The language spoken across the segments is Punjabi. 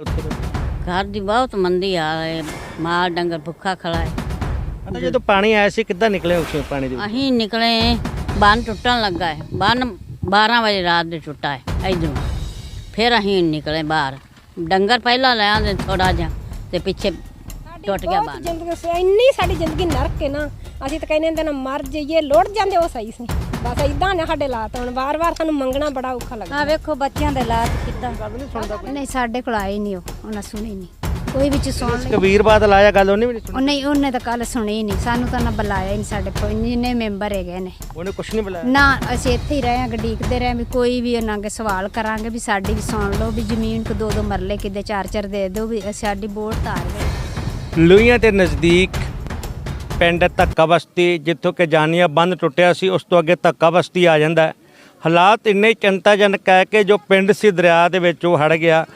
ਘਰ ਦੀ ਬਹੁਤ ਮੰਦੀ ਹਾਲ ਹੈ ਮਾਲ ਡੰਗਰ ਭੁੱਖਾ ਖੜਾ ਹੈ। ਪਤਾ ਜਦੋਂ ਪਾਣੀ ਆਇਆ ਸੀ ਕਿੱਦਾਂ ਨਿਕਲੇ ਉਸੇ ਪਾਣੀ ਦੇ ਵਿੱਚ? ਅਸੀਂ ਨਿਕਲੇ ਬੰਨ ਟੁੱਟਣ ਲੱਗਾ ਹੈ। ਬੰਨ 12 ਵਜੇ ਰਾਤ ਦੇ ਟੁੱਟਾ ਹੈ ਇਧਰੋਂ। ਫਿਰ ਅਸੀਂ ਨਿਕਲੇ ਬਾਹਰ। ਡੰਗਰ ਪਹਿਲਾਂ ਲੈ ਆਂਦੇ ਥੋੜਾ ਜਿਹਾ ਤੇ ਪਿੱਛੇ ਟੁੱਟ ਗਿਆ ਬੰਨ। ਜ਼ਿੰਦਗੀ ਸੇ ਇੰਨੀ ਸਾਡੀ ਜ਼ਿੰਦਗੀ ਨਰਕ ਹੈ ਨਾ। ਅਸੀਂ ਤਾਂ ਕਹਿੰਦੇ ਹੁੰਦੇ ਨਾ ਮਰ ਜਾਈਏ ਲੁੱਟ ਜਾਂਦੇ ਉਹ ਸਹੀ ਸੀ। ਬਸ ਇਦਾਂ ਨੇ ਸਾਡੇ ਹਾਲਾਤ ਹੁਣ ਵਾਰ-ਵਾਰ ਸਾਨੂੰ ਮੰਗਣਾ ਬੜਾ ਔਖਾ ਲੱਗਦਾ। ਆ ਵੇਖੋ ਬੱਚਿਆਂ ਦੇ ਲਾਤ ਕਿੱਦਾਂ। ਨਹੀਂ ਸਾਡੇ ਕੋਲ ਆਏ ਨਹੀਂ ਉਹ ਉਹਨਾਂ ਸੁਣੀ ਨਹੀਂ। ਕੋਈ ਵਿੱਚ ਸੁਣ ਲਈ। ਕਬੀਰ ਬਾਦਲ ਆਇਆ ਗੱਲ ਉਹਨੇ ਵੀ ਨਹੀਂ ਉਹ ਸੁਣੀ? ਨਹੀਂ ਉਹਨੇ ਤਾਂ ਕੱਲ ਸੁਣੀ ਹੀ ਨਹੀਂ। ਸਾਨੂੰ ਤਾਂ ਨਾ ਬੁਲਾਇਆ ਹੀ ਨਹੀਂ ਸਾਡੇ ਕੋਲ ਜਿੰਨੇ ਮੈਂਬਰ ਹੈਗੇ ਨੇ। ਉਹਨੇ ਕੁਝ ਨਹੀਂ ਬੁਲਾਇਆ? ਨਾ ਅਸੀਂ ਇੱਥੇ ਹੀ ਰਹੇ ਹਾਂ ਗਡੀਕਦੇ ਰਹੇ ਵੀ ਕੋਈ ਵੀ ਉਹਨਾਂ ਅੱਗੇ ਸਵਾਲ ਕਰਾਂਗੇ ਵੀ ਸਾਡੀ ਵੀ ਸੁਣ ਲਓ ਵੀ ਜ਼ਮੀਨ ਕੋ ਦੋ ਦੋ ਮਰਲੇ ਕਿਤੇ ਚਾਰ ਚਾਰ ਦੇ ਦਿਓ ਵੀ ਅਸੀਂ ਸਾਡੀ ਵੋਟ ਤਾਰ ਗਏ ਲੂਈਆਂ ਦੇ ਨਜ਼ਦੀਕ ਪਿੰਡ ਧੱਕਾ ਬਸਤੀ, ਜਿੱਥੋਂ ਕਿ ਜਾਨੀਆ ਬੰਦ ਟੁੱਟਿਆ ਸੀ, ਉਸ ਤੋਂ ਅੱਗੇ ਧੱਕਾ ਬਸਤੀ ਆ ਜਾਂਦਾ ਹੈ। ਹਾਲਾਤ ਇੰਨੇ ਚਿੰਤਾਜਨਕ ਹੈ ਕਿ ਜੋ ਪਿੰਡ ਸੀ ਦਰਿਆ ਦੇ ਵਿੱਚ ਉਹ ਹੜ ਗਿਆ।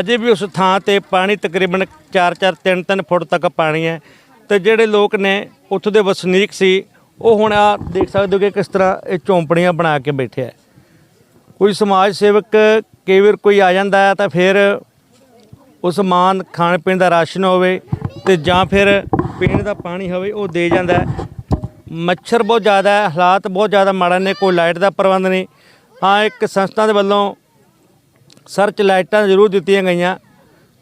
ਅਜੇ ਵੀ ਉਸ ਥਾਂ ਤੇ ਪਾਣੀ ਤਕਰੀਬਨ 4-4 3-3 ਫੁੱਟ ਤੱਕ ਪਾਣੀ ਹੈ। ਤੇ ਜਿਹੜੇ ਲੋਕ ਨੇ, ਉੱਥੋਂ ਦੇ ਵਸਨੀਕ ਸੀ, ਉਹ ਹੁਣ ਆ ਦੇਖ ਸਕਦੇ ਹੋ ਕਿ ਕਿਸ ਤਰ੍ਹਾਂ ਇਹ ਝੌਂਪੜੀਆਂ ਬਣਾ ਕੇ ਬੈਠੇ ਹੈ। ਕੋਈ ਸਮਾਜ ਸੇਵਕ ਕਈ ਵਾਰ ਕੋਈ ਆ ਜਾਂਦਾ ਹੈ ਤਾਂ ਫਿਰ ਉਹ ਸਮਾਨ ਖਾਣ ਪੀਣ ਦਾ ਰਾਸ਼ਨ ਹੋਵੇ ਤੇ ਜਾਂ ਫਿਰ ਪੀਣ ਦਾ ਪਾਣੀ ਹੋਵੇ, ਉਹ ਦੇ ਜਾਂਦਾ ਮੱਛਰ ਬਹੁਤ ਜ਼ਿਆਦਾ ਹੈ, ਹਾਲਾਤ ਬਹੁਤ ਜ਼ਿਆਦਾ ਮਾੜੇ ਨੇ, ਕੋਈ ਲਾਈਟ ਦਾ ਪ੍ਰਬੰਧ ਨਹੀਂ। ਹਾਂ, ਇੱਕ ਸੰਸਥਾ ਦੇ ਵੱਲੋਂ ਸਰਚ ਲਾਈਟਾਂ ਜ਼ਰੂਰ ਦਿੱਤੀਆਂ ਗਈਆਂ।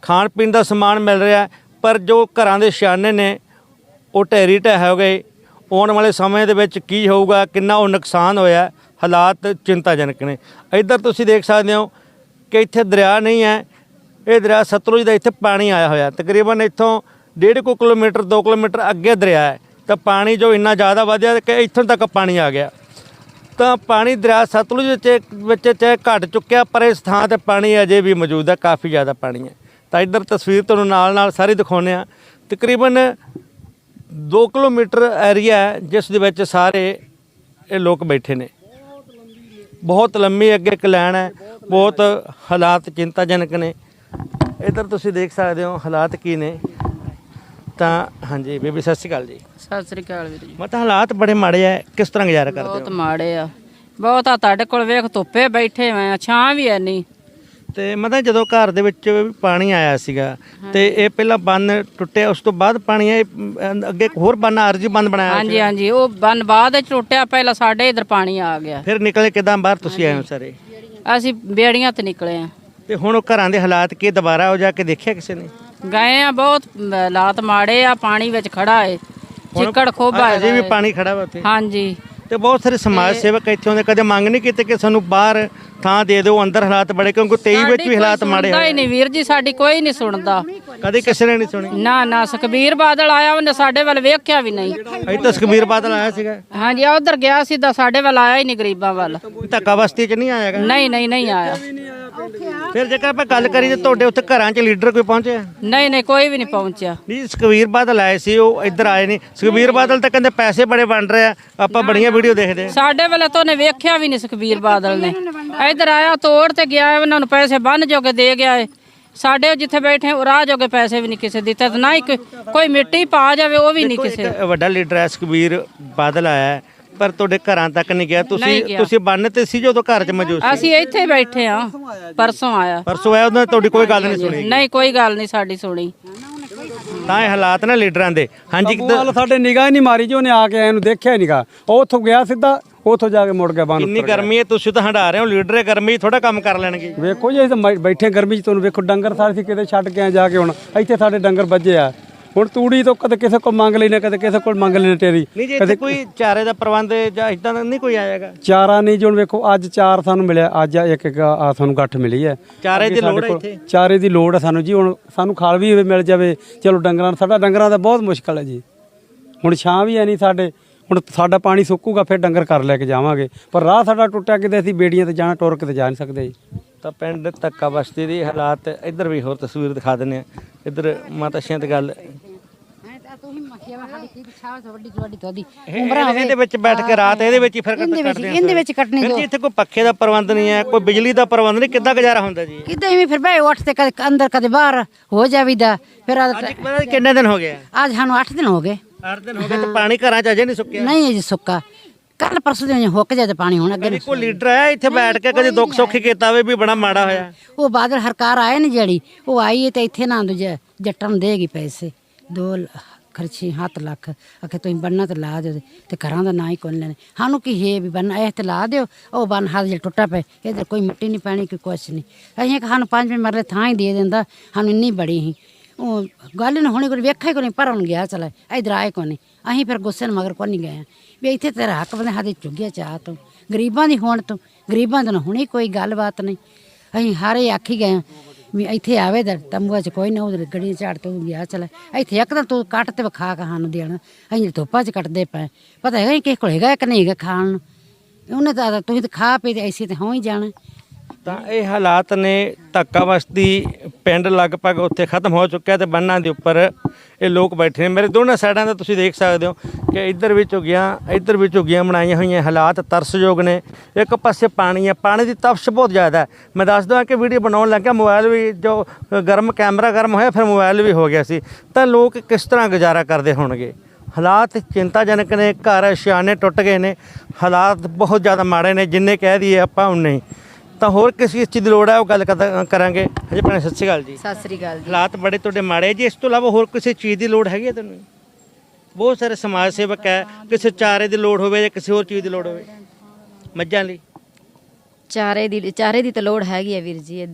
ਖਾਣ ਪੀਣ ਦਾ ਸਮਾਨ ਮਿਲ ਰਿਹਾ ਪਰ ਜੋ ਘਰਾਂ ਦੇ ਸ਼ਿਆਨੇ ਨੇ, ਉਹ ਢਹਿਰੀ ਢਹਿ ਹੋ ਗਏ। ਆਉਣ ਵਾਲੇ ਸਮੇਂ ਦੇ ਵਿੱਚ ਕੀ ਹੋਊਗਾ, ਕਿੰਨਾ ਉਹ ਨੁਕਸਾਨ ਹੋਇਆ, ਹਾਲਾਤ ਚਿੰਤਾਜਨਕ ਨੇ। ਇੱਧਰ ਤੁਸੀਂ ਦੇਖ ਸਕਦੇ ਹੋ ਕਿ ਇੱਥੇ ਦਰਿਆ ਨਹੀਂ ਹੈ ਇਹ ਦਰਿਆ ਸਤਲੁਜ ਦਾ ਇੱਥੇ ਪਾਣੀ ਆਇਆ ਹੋਇਆ। ਤਕਰੀਬਨ ਇੱਥੋਂ ਡੇਢ ਕੁ ਕਿਲੋਮੀਟਰ 2 ਕਿਲੋਮੀਟਰ ਅੱਗੇ ਦਰਿਆ ਹੈ। ਤਾਂ ਪਾਣੀ ਜੋ ਇੰਨਾ ਜ਼ਿਆਦਾ ਵਧਿਆ ਕਿ ਇੱਥੋਂ ਤੱਕ ਪਾਣੀ ਆ ਗਿਆ। ਤਾਂ ਪਾਣੀ ਦਰਿਆ ਸਤਲੁਜ ਵਿੱਚ ਵਿੱਚ ਚਾਹੇ ਘਟ ਚੁੱਕਿਆ, ਪਰ ਇਸ ਥਾਂ ਤੇ ਪਾਣੀ ਅਜੇ ਵੀ ਮੌਜੂਦ ਹੈ, ਕਾਫੀ ਜ਼ਿਆਦਾ ਪਾਣੀ ਹੈ। ਤਾਂ ਇੱਧਰ ਤਸਵੀਰ ਤੁਹਾਨੂੰ ਨਾਲ ਨਾਲ ਸਾਰੀ ਦਿਖਾਉਂਦੇ ਆ ਤਕਰੀਬਨ 2 ਕਿਲੋਮੀਟਰ ਏਰੀਆ ਹੈ, ਜਿਸ ਦੇ ਵਿੱਚ ਸਾਰੇ ਇਹ ਲੋਕ ਬੈਠੇ ਨੇ। ਬਹੁਤ ਲੰਮੀ ਅੱਗੇ ਇੱਕ ਲਾਈਨ ਹੈ, ਬਹੁਤ ਹਾਲਾਤ ਚਿੰਤਾਜਨਕ ਨੇ। ਇੱਧਰ ਤੁਸੀਂ ਦੇਖ ਸਕਦੇ ਹੋ ਹਾਲਾਤ ਕੀ ਨੇ। ਤਾਂ ਹਾਂਜੀ ਬੀਬੀ ਸਤਿ ਸ਼੍ਰੀ ਅਕਾਲ ਜੀ। ਸਤਿ ਸ੍ਰੀ ਅਕਾਲ ਵੀਰ ਜੀ। ਮਤਲਬ ਹਾਲਾਤ ਬੜੇ ਮਾੜੇ ਆ ਕਿਸ ਤਰ੍ਹਾਂ ਗੁਜ਼ਾਰਾ ਕਰਦੇ ਬਹੁਤ ਹੋ ਮਾੜੇ ਆ। ਬਹੁਤ ਆ ਤੁਹਾਡੇ ਕੋਲ ਵੇਖ ਧੁੱਪੇ ਬੈਠੇ ਆ ਛਾਂ ਵੀ ਐ ਨਹੀਂ ਤੇ ਮਤਲਬ ਜਦੋਂ ਘਰ ਦੇ ਵਿੱਚ ਪਾਣੀ ਆਇਆ ਸੀਗਾ ਤੇ ਇਹ ਪਹਿਲਾਂ ਬੰਨ ਟੁੱਟਿਆ ਉਸ ਤੋਂ ਬਾਅਦ ਪਾਣੀ ਇਹ ਅਮ, ਅੱਗੇ ਇੱਕ ਹੋਰ ਬੰਨ ਅਰਜੀ ਬੰਨ ਬਣਾਇਆ ਹਾਂਜੀ ਹਾਂਜੀ ਉਹ ਬੰਨ ਬਾਅਦ ਵਿੱਚ ਟੁੱਟਿਆ ਪਹਿਲਾਂ ਸਾਡੇ ਇਧਰ ਪਾਣੀ ਆ ਗਿਆ। ਫਿਰ ਨਿਕਲੇ ਕਿਦਾਂ ਬਾਹਰ ਤੁਸੀਂ ਆਏ ਹੋ ਸਾਰੇ? ਅਸੀਂ ਬੇੜੀਆਂ ਤੇ ਨਿਕਲੇ ਆ। ਤੇ ਹੁਣ ਉਹ ਘਰਾਂ ਦੇ ਹਾਲਾਤ ਕੀ ਦੁਬਾਰਾ ਹੋ ਜਾ ਕੇ ਦੇਖਿਆ ਕਿਸੇ ਨੇ? ਗਏ ਆ ਬਹੁਤ ਲਾਤ ਮਾੜੇ ਆ ਪਾਣੀ ਵਿੱਚ ਖੜਾ ਏ। ਚਿੱਕੜ ਖੋਬਾ ਅਜੇ ਵੀ। ਪਾਣੀ ਖੜਾ ਵਾ ਉੱਥੇ। ਹਾਂਜੀ। ਤੇ ਬਹੁਤ ਸਾਰੇ ਸਮਾਜ ਸੇਵਕ ਇੱਥੇ ਹੁੰਦੇ ਕਦੇ ਮੰਗ ਨਹੀਂ ਕੀਤੀ ਕਿ ਸਾਨੂੰ ਬਾਹਰ ਥਾਂ ਦੇ ਦਿਓ ਅੰਦਰ ਹਾਲਾਤ ਬੜੇ ਕਿਉਂਕਿ 23 ਵਿੱਚ ਵੀ ਹਾਲਾਤ ਮਾੜੇ ਹੀ ਹੋਏ ਨਹੀਂ ਵੀਰ ਜੀ ਸਾਡੀ ਕੋਈ ਨਹੀਂ ਸੁਣਦਾ। ਕਦੇ ਕਿਸੇ ਨੇ ਨਹੀਂ ਸੁਣੀ ਨਾ ਨਾ ਸੁਖਬੀਰ ਬਾਦਲ ਆਇਆ ਉਹਨੇ ਸਾਡੇ ਵੱਲ ਵੇਖਿਆ ਵੀ ਨਹੀਂ। ਅਜੇ ਤਾਂ ਸੁਖਬੀਰ ਬਾਦਲ ਆਇਆ ਸੀਗਾ। ਹਾਂਜੀ ਉਧਰ ਗਿਆ ਸਿੱਧਾ ਸਾਡੇ ਵੱਲ ਆਇਆ ਹੀ ਨਹੀਂ ਗਰੀਬਾਂ ਵੱਲ। ਧੱਕਾ ਬਸਤੀ ਚ ਨਹੀਂ ਆਇਆਗਾ ਨਹੀਂ ਨਹੀਂ ਨਹੀਂ ਆਇਆ। ਫਿਰ ਜੇਕਰ ਆਪਾਂ ਗੱਲ ਕਰੀਏ ਤੁਹਾਡੇ ਉੱਥੇ ਘਰਾਂ 'ਚ ਲੀਡਰ ਕੋਈ ਪਹੁੰਚਿਆ? ਨਹੀਂ ਨਹੀਂ ਕੋਈ ਵੀ ਨਹੀਂ ਪਹੁੰਚਿਆ। ਨਹੀਂ ਸੁਖਬੀਰ ਬਾਦਲ ਆਏ ਸੀ ਉਹ ਇੱਧਰ ਆਏ ਨਹੀਂ। ਸੁਖਬੀਰ ਬਾਦਲ ਤਾਂ ਕਹਿੰਦੇ ਪੈਸੇ ਬੜੇ ਬਣ ਰਹੇ ਆ ਆਪਾਂ ਬੜੀਆਂ ਵੀਡੀਓ ਦੇਖਦੇ ਆ ਸਾਡੇ ਵੇਲੇ ਤਾਂ ਉਹਨੇ ਵੇਖਿਆ ਵੀ ਨਹੀਂ ਸੁਖਬੀਰ ਬਾਦਲ ਨੇ। ਇੱਧਰ ਆਇਆ ਤੋੜ ਤੇ ਗਿਆ ਉਹਨਾਂ ਨੂੰ ਪੈਸੇ ਬੰਨ ਜੋਗੇ ਦੇ ਗਿਆ ਏ। ਸਾਡੇ ਜਿੱਥੇ ਬੈਠੇ ਉਹ ਰਾਹ ਜੋਗੇ ਪੈਸੇ ਵੀ ਨਹੀਂ ਕਿਸੇ ਦਿੱਤੇ ਤੇ ਨਾ ਹੀ ਕੋਈ- ਮਿੱਟੀ ਪਾ ਜਾਵੇ ਉਹ ਵੀ ਨਹੀਂ ਕਿਸੇ ਵੱਡਾ ਲੀਡਰ ਹੈ ਸੁਖਬੀਰ ਬਾਦਲ ਆਇਆ। ਪਰ ਤੁਹਾਡੇ ਘਰਾਂ ਤੱਕ ਨਹੀਂ ਗਿਆ। ਤੁਸੀਂ ਗਿਆ। ਤੁਸੀਂ ਬੰਨ ਤੇ ਸੀ ਜਦੋਂ ਘਰ 'ਚ ਮੌਜੂਦ ਸੀ? ਅਸੀਂ ਇੱਥੇ ਬੈਠੇ ਆ ਪਰਸੋਂ ਆਇਆ। ਪਰਸੋਂ ਆਇਆ ਉਹਨਾਂ ਨੇ ਤੁਹਾਡੀ ਕੋਈ ਗੱਲ ਨਹੀਂ ਸੁਣੀ ਨਹੀਂ ਕੋਈ ਗੱਲ ਨਹੀਂ ਸਾਡੀ ਸੁਣੀ। ਤਾਂ ਇਹ ਹਾਲਾਤ ਨੇ ਲੀਡਰਾਂ ਦੇ। ਹਾਂਜੀ ਕਿੱਦਾਂ- ਵਾਲ ਸਾਡੇ ਨਿਗਾਹ ਹੀ ਨਹੀਂ ਮਾਰੀ ਜੀ ਉਹਨੇ ਆ ਕੇ ਇਹਨੂੰ ਦੇਖਿਆ ਹੀ ਨਹੀਂਗਾ ਉਹ ਉੱਥੋਂ ਗਿਆ ਸਿੱਧਾ ਉੱਥੋਂ ਜਾ ਕੇ ਮੁੜ ਗਿਆ ਬੰਨ ਕਿੰਨੀ ਗਰਮੀ ਹੈ ਤੁਸੀਂ ਤਾਂ ਹੰਡਾ ਰਹੇ ਹੋ ਲੀਡਰ ਹੈ ਗਰਮੀ ਥੋੜਾ ਕੰਮ ਕਰ ਲੈਣਗੇ। ਵੇਖੋ ਜੀ ਅਸੀਂ ਤਾਂ ਮ- ਬੈਠੇ ਗਰਮੀ 'ਚ ਤੁਹਾਨੂੰ ਵੇਖੋ ਡੰਗਰ ਸਾਰੇ ਸੀ ਕਿਤੇ ਛੱਡ ਕੇ ਆਏ ਜਾ ਕੇ ਹੁਣ। ਇੱਥੇ ਸਾਡੇ ਡੰਗਰ ਵੱਜੇ ਆ। ਹੁਣ ਤੂੜੀ ਤੋਂ ਕਦੇ ਕਿਸੇ ਕੋਲ ਮੰਗ ਲੈਨੇ ਕਦੇ ਕਿਸੇ ਕੋਲ ਮੰਗ ਲੈਨੇ ਤੇਰੀ। ਨਹੀਂ ਜੇ ਇੱਥੇ ਕੋਈ ਚਾਰੇ ਦਾ ਪ੍ਰਬੰਧ ਜਾਂ ਇਦਾਂ ਦਾ ਨਹੀਂ ਕੋਈ ਆਏਗਾ ਚਾਰਾ ਨਹੀਂ ਜੀ ਹੁਣ ਵੇਖੋ ਅੱਜ ਚਾਰ ਸਾਨੂੰ ਮਿਲਿਆ ਅੱਜ ਇੱਕ ਇੱਕ ਆ ਸਾਨੂੰ ਗੱਠ ਮਿਲੀ ਹੈ। ਚਾਰੇ ਦੀ ਲੋੜ ਹੈ ਇੱਥੇ? ਚਾਰੇ ਦੀ ਲੋੜ ਹੈ ਸਾਨੂੰ ਜੀ ਹੁਣ ਸਾਨੂੰ ਖਾਲ ਵੀ ਮਿਲ ਜਾਵੇ। ਚਲੋ ਡੰਗਰਾਂ ਸਾਡਾ ਡੰਗਰਾਂ ਦਾ ਬਹੁਤ ਮੁਸ਼ਕਲ ਹੈ ਜੀ। ਹੁਣ ਛਾਂ ਵੀ ਹੈ ਨਹੀਂ ਸਾਡੇ ਹੁਣ ਸਾਡਾ ਪਾਣੀ ਸੁੱਕੂਗਾ ਫਿਰ ਡੰਗਰ ਕਰ ਲੈ ਕੇ ਜਾਵਾਂਗੇ। ਪਰ ਰਾਹ ਸਾਡਾ ਟੁੱਟਿਆ ਕਿਤੇ ਅਸੀਂ ਬੇੜੀਆਂ ਤੇ ਜਾਣਾ ਟੁਰ ਕੇ ਤੇ ਜਾ ਨਹੀਂ ਸਕਦੇ ਜੀ। ਤਾਂ ਪਿੰਡ ਧੱਕਾ ਬਸਤੀ ਦੀ ਹਾਲਾਤ ਇੱਧਰ ਵੀ ਹੋਰ ਤਸਵੀਰ ਦਿਖਾ ਦਿੰਦੇ ਆ ਇੱਧਰ ਮਾਤਾ ਸ਼ਿਆਂ ਗੱਲ ਇਹ- ਇਹਦੇ ਵਿੱਚ ਬੈਠ ਕੇ ਰਾਤ ਇਹਦੇ ਵਿੱਚ ਹੀ ਫਿਰ ਕੱਟ ਕੱਟਦੇ ਆ ਇਹਦੇ ਵਿੱਚ ਕੱਟਣੀ ਫਿਰ ਜੀ। ਇੱਥੇ ਕੋਈ ਪੱਖੇ ਦਾ ਪ੍ਰਬੰਧ ਨਹੀਂ ਹੈ ਕੋਈ ਬਿਜਲੀ ਦਾ ਪ੍ਰਬੰਧ ਨਹੀਂ ਕਿੱਦਾਂ ਗੁਜ਼ਾਰਾ ਹੁੰਦਾ ਜੀ? ਕਿਦਾਂ ਵੀ ਫਿਰ ਬੈ ਉੱਠ ਤੇ ਕਦੇ ਅੰਦਰ ਕਦੇ ਬਾਹਰ ਹੋ ਜਾਵੀਦਾ। ਫਿਰ ਅੱਜ ਅੱਜ ਪਤਾ ਨੀ ਕਿੰਨੇ ਦਿਨ ਹੋ ਗਏ? ਅੱਜ ਸਾਨੂੰ 8 ਦਿਨ ਹੋ ਗਏ। 8 ਦਿਨ ਹੋ ਗਏ ਤੇ ਪਾਣੀ ਘਰਾਂ 'ਚ ਅਜੇ ਨਹੀਂ ਸੁੱਕਿਆ? ਨਹੀਂ ਅਜੇ ਸੁੱਕਾ। ਕੱਲ ਪਰਸੋਂ ਦੇ ਹੁੱਕ ਜਾ ਤੇ ਪਾਣੀ ਹੁਣ ਅੱਗੇ ਕੋਈ ਲੀਡਰ ਆਇਆ ਇੱਥੇ ਬੈਠ ਕੇ ਕਦੀ ਦੁੱਖ ਸੁੱਖ ਕੀਤਾ ਹੋਵੇ ਵੀ ਬੜਾ ਮਾੜਾ ਹੋਇਆ। ਉਹ ਬਾਦਲ ਹਰਕਾਰ ਆਏ ਨੇ ਜਿਹੜੀ ਉਹ ਆਈ ਤੇ ਇੱਥੇ ਨਾ ਜੱਟਾਂ ਨੂੰ ਦੇਗੀ ਪੈਸੇ ਦੋ ਖਰਚੀ ਹੱਥ ਲੱਖ, ਆਖੇ ਤੁਸੀਂ ਬੰਨਾ ਤੇ ਲਾ ਦਿਓ ਤੇ ਘਰਾਂ ਦਾ ਨਾਂ ਹੀ ਕੋਣ ਲੈਣੇ। ਸਾਨੂੰ ਕੀ ਹੈ ਵੀ ਬੰਨਾ ਇਹ ਤੇ ਲਾ ਦਿਓ, ਉਹ ਬੰਨ ਹੱਥ ਜੇ ਟੁੱਟਾ ਪਏ ਇਧਰ ਕੋਈ ਮਿੱਟੀ ਨਹੀਂ ਪੈਣੀ, ਕੋਈ ਕੁਛ ਨਹੀਂ। ਅਸੀਂ ਕਿ ਸਾਨੂੰ ਪੰਜ ਮਰਲੇ ਥਾਂ ਹੀ ਦੇ ਦਿੰਦਾ, ਸਾਨੂੰ ਇੰਨੀ ਬੜੀ ਸੀ। ਉਹ ਗੱਲ ਨਾ ਹੋਣੀ ਕੋਈ, ਵੇਖਿਆ ਕੋਈ ਨਹੀਂ ਪਰ ਹੁਣ ਗਿਆ ਚਲਾ, ਇਧਰ ਆਏ ਕੋਈ ਨਹੀਂ ਅਸੀਂ ਫਿਰ ਗੁੱਸੇ ਨਾਲ ਮਗਰ ਕੋਈ ਨਹੀਂ ਗਏ ਵੀ ਇੱਥੇ ਤੇਰਾ ਹੱਕ ਬੰਦੇ ਹੱਥ ਚੁੱਗਿਆ ਚਾਹ ਤੋਂ, ਗਰੀਬਾਂ ਦੀ ਹੋਣ ਤੋਂ, ਗਰੀਬਾਂ ਦਾ ਹੁਣੀ ਕੋਈ ਗੱਲਬਾਤ ਨਹੀਂ। ਅਸੀਂ ਹਾਰੇ ਆਖੀ ਗਏ ਹਾਂ ਵੀ ਇੱਥੇ ਆਵੇ ਦਰ ਤੰਬੂਆ ਚ ਕੋਈ ਨਾ ਉਧਰ ਗੱਡੀ ਝਾੜ ਤੋਂ ਗਿਆ ਚਲ ਇੱਥੇ ਇੱਕਦਮ ਤੂੰ ਕੱਟ ਤੇ ਵਿਖਾ ਕੇ ਸਾਨੂੰ ਦੇਣਾ। ਅਸੀਂ ਧੁੱਪਾਂ ਚ ਕੱਟਦੇ ਪਏ। ਪਤਾ ਹੈਗਾ ਕਿਸੇ ਕੋਲ ਹੈਗਾ ਕਿ ਨਹੀਂ ਹੈਗਾ ਖਾਣ ਨੂੰ? ਉਹਨੇ ਤਾਂ ਤੁਸੀਂ ਤਾਂ ਖਾ ਪੀ ਤੇ ਐਸੀ ਤੇ ਹੋਂ ਹੀ ਜਾਣਾ। ਤਾਂ ਇਹ ਹਾਲਾਤ ਨੇ ਧੱਕਾ ਬਸਤੀ ਪਿੰਡ ਲਗਭਗ ਉੱਥੇ ਖਤਮ ਹੋ ਚੁੱਕਿਆ ਤੇ ਬੰਨਾਂ ਦੇ ਉੱਪਰ ਇਹ ਲੋਕ ਬੈਠੇ ਨੇ। ਮੇਰੇ ਦੋਨਾਂ ਸਾਈਡਾਂ ਦਾ ਤੁਸੀਂ ਦੇਖ ਸਕਦੇ ਹੋ ਕਿ ਇੱਧਰ ਵੀ ਝੁੱਗੀਆਂ, ਇੱਧਰ ਵੀ ਝੁੱਗੀਆਂ ਬਣਾਈਆਂ ਹੋਈਆਂ ਹਾਲਾਤ ਤਰਸਯੋਗ ਨੇ। ਇੱਕ ਪਾਸੇ ਪਾਣੀ ਹੈ, ਪਾਣੀ ਦੀ ਤਪਸ਼ ਬਹੁਤ ਜ਼ਿਆਦਾ ਮੈਂ ਦੱਸ ਦਵਾਂ ਕਿ ਵੀਡੀਓ ਬਣਾਉਣ ਲੱਗਿਆ, ਮੋਬਾਈਲ ਵੀ ਜੋ ਗਰਮ ਕੈਮਰਾ ਗਰਮ ਹੋਇਆ, ਫਿਰ ਮੋਬਾਈਲ ਵੀ ਹੋ ਗਿਆ ਸੀ। ਤਾਂ ਲੋਕ ਕਿਸ ਤਰ੍ਹਾਂ ਗੁਜ਼ਾਰਾ ਕਰਦੇ ਹੋਣਗੇ? ਹਾਲਾਤ ਚਿੰਤਾਜਨਕ ਨੇ, ਘਰ ਸ਼ਿਆਨੇ ਟੁੱਟ ਗਏ ਨੇ। ਹਾਲਾਤ ਬਹੁਤ ਜ਼ਿਆਦਾ ਮਾੜੇ ਨੇ, ਜਿੰਨੇ ਕਹਿ ਦਈਏ ਆਪਾਂ ਉਨੇ ਹੀ। ਤਾਂ ਹੋਰ ਕਿਸ ਕਿਸ ਚੀਜ਼ ਦੀ ਲੋੜ ਹੈ ਉਹ ਗੱਲ ਕਦ- ਕਰਾਂਗੇ। ਹਜੇ ਭੈਣੇ ਸਤਿ ਸ਼੍ਰੀ ਅਕਾਲ ਜੀ। ਸਤਿ ਸ੍ਰੀ ਅਕਾਲ ਜੀ। ਹਾਲਾਤ ਬੜੇ ਤੁਹਾਡੇ ਮਾੜੇ ਜੀ ਇਸ ਤੋਂ ਇਲਾਵਾ ਹੋਰ ਕਿਸੇ ਚੀਜ਼ ਦੀ ਲੋੜ ਹੈਗੀ ਹੈ ਤੁਹਾਨੂੰ? ਬਹੁਤ ਸਾਰੇ ਸਮਾਜ ਸੇਵਕ ਹੈ ਕਿਸੇ ਚਾਰੇ ਦੀ ਲੋੜ ਹੋਵੇ ਜਾਂ ਕਿਸੇ ਹੋਰ ਚੀਜ਼ ਦੀ ਲੋੜ ਹੋਵੇ। ਮੱਝਾਂ ਲਈ। ਚਾਰੇ ਦੀ ਚਾਰੇ ਦੀ ਤਾਂ ਲੋੜ ਹੈਗੀ ਹੈ ਵੀਰ ਜੀ ਇਹ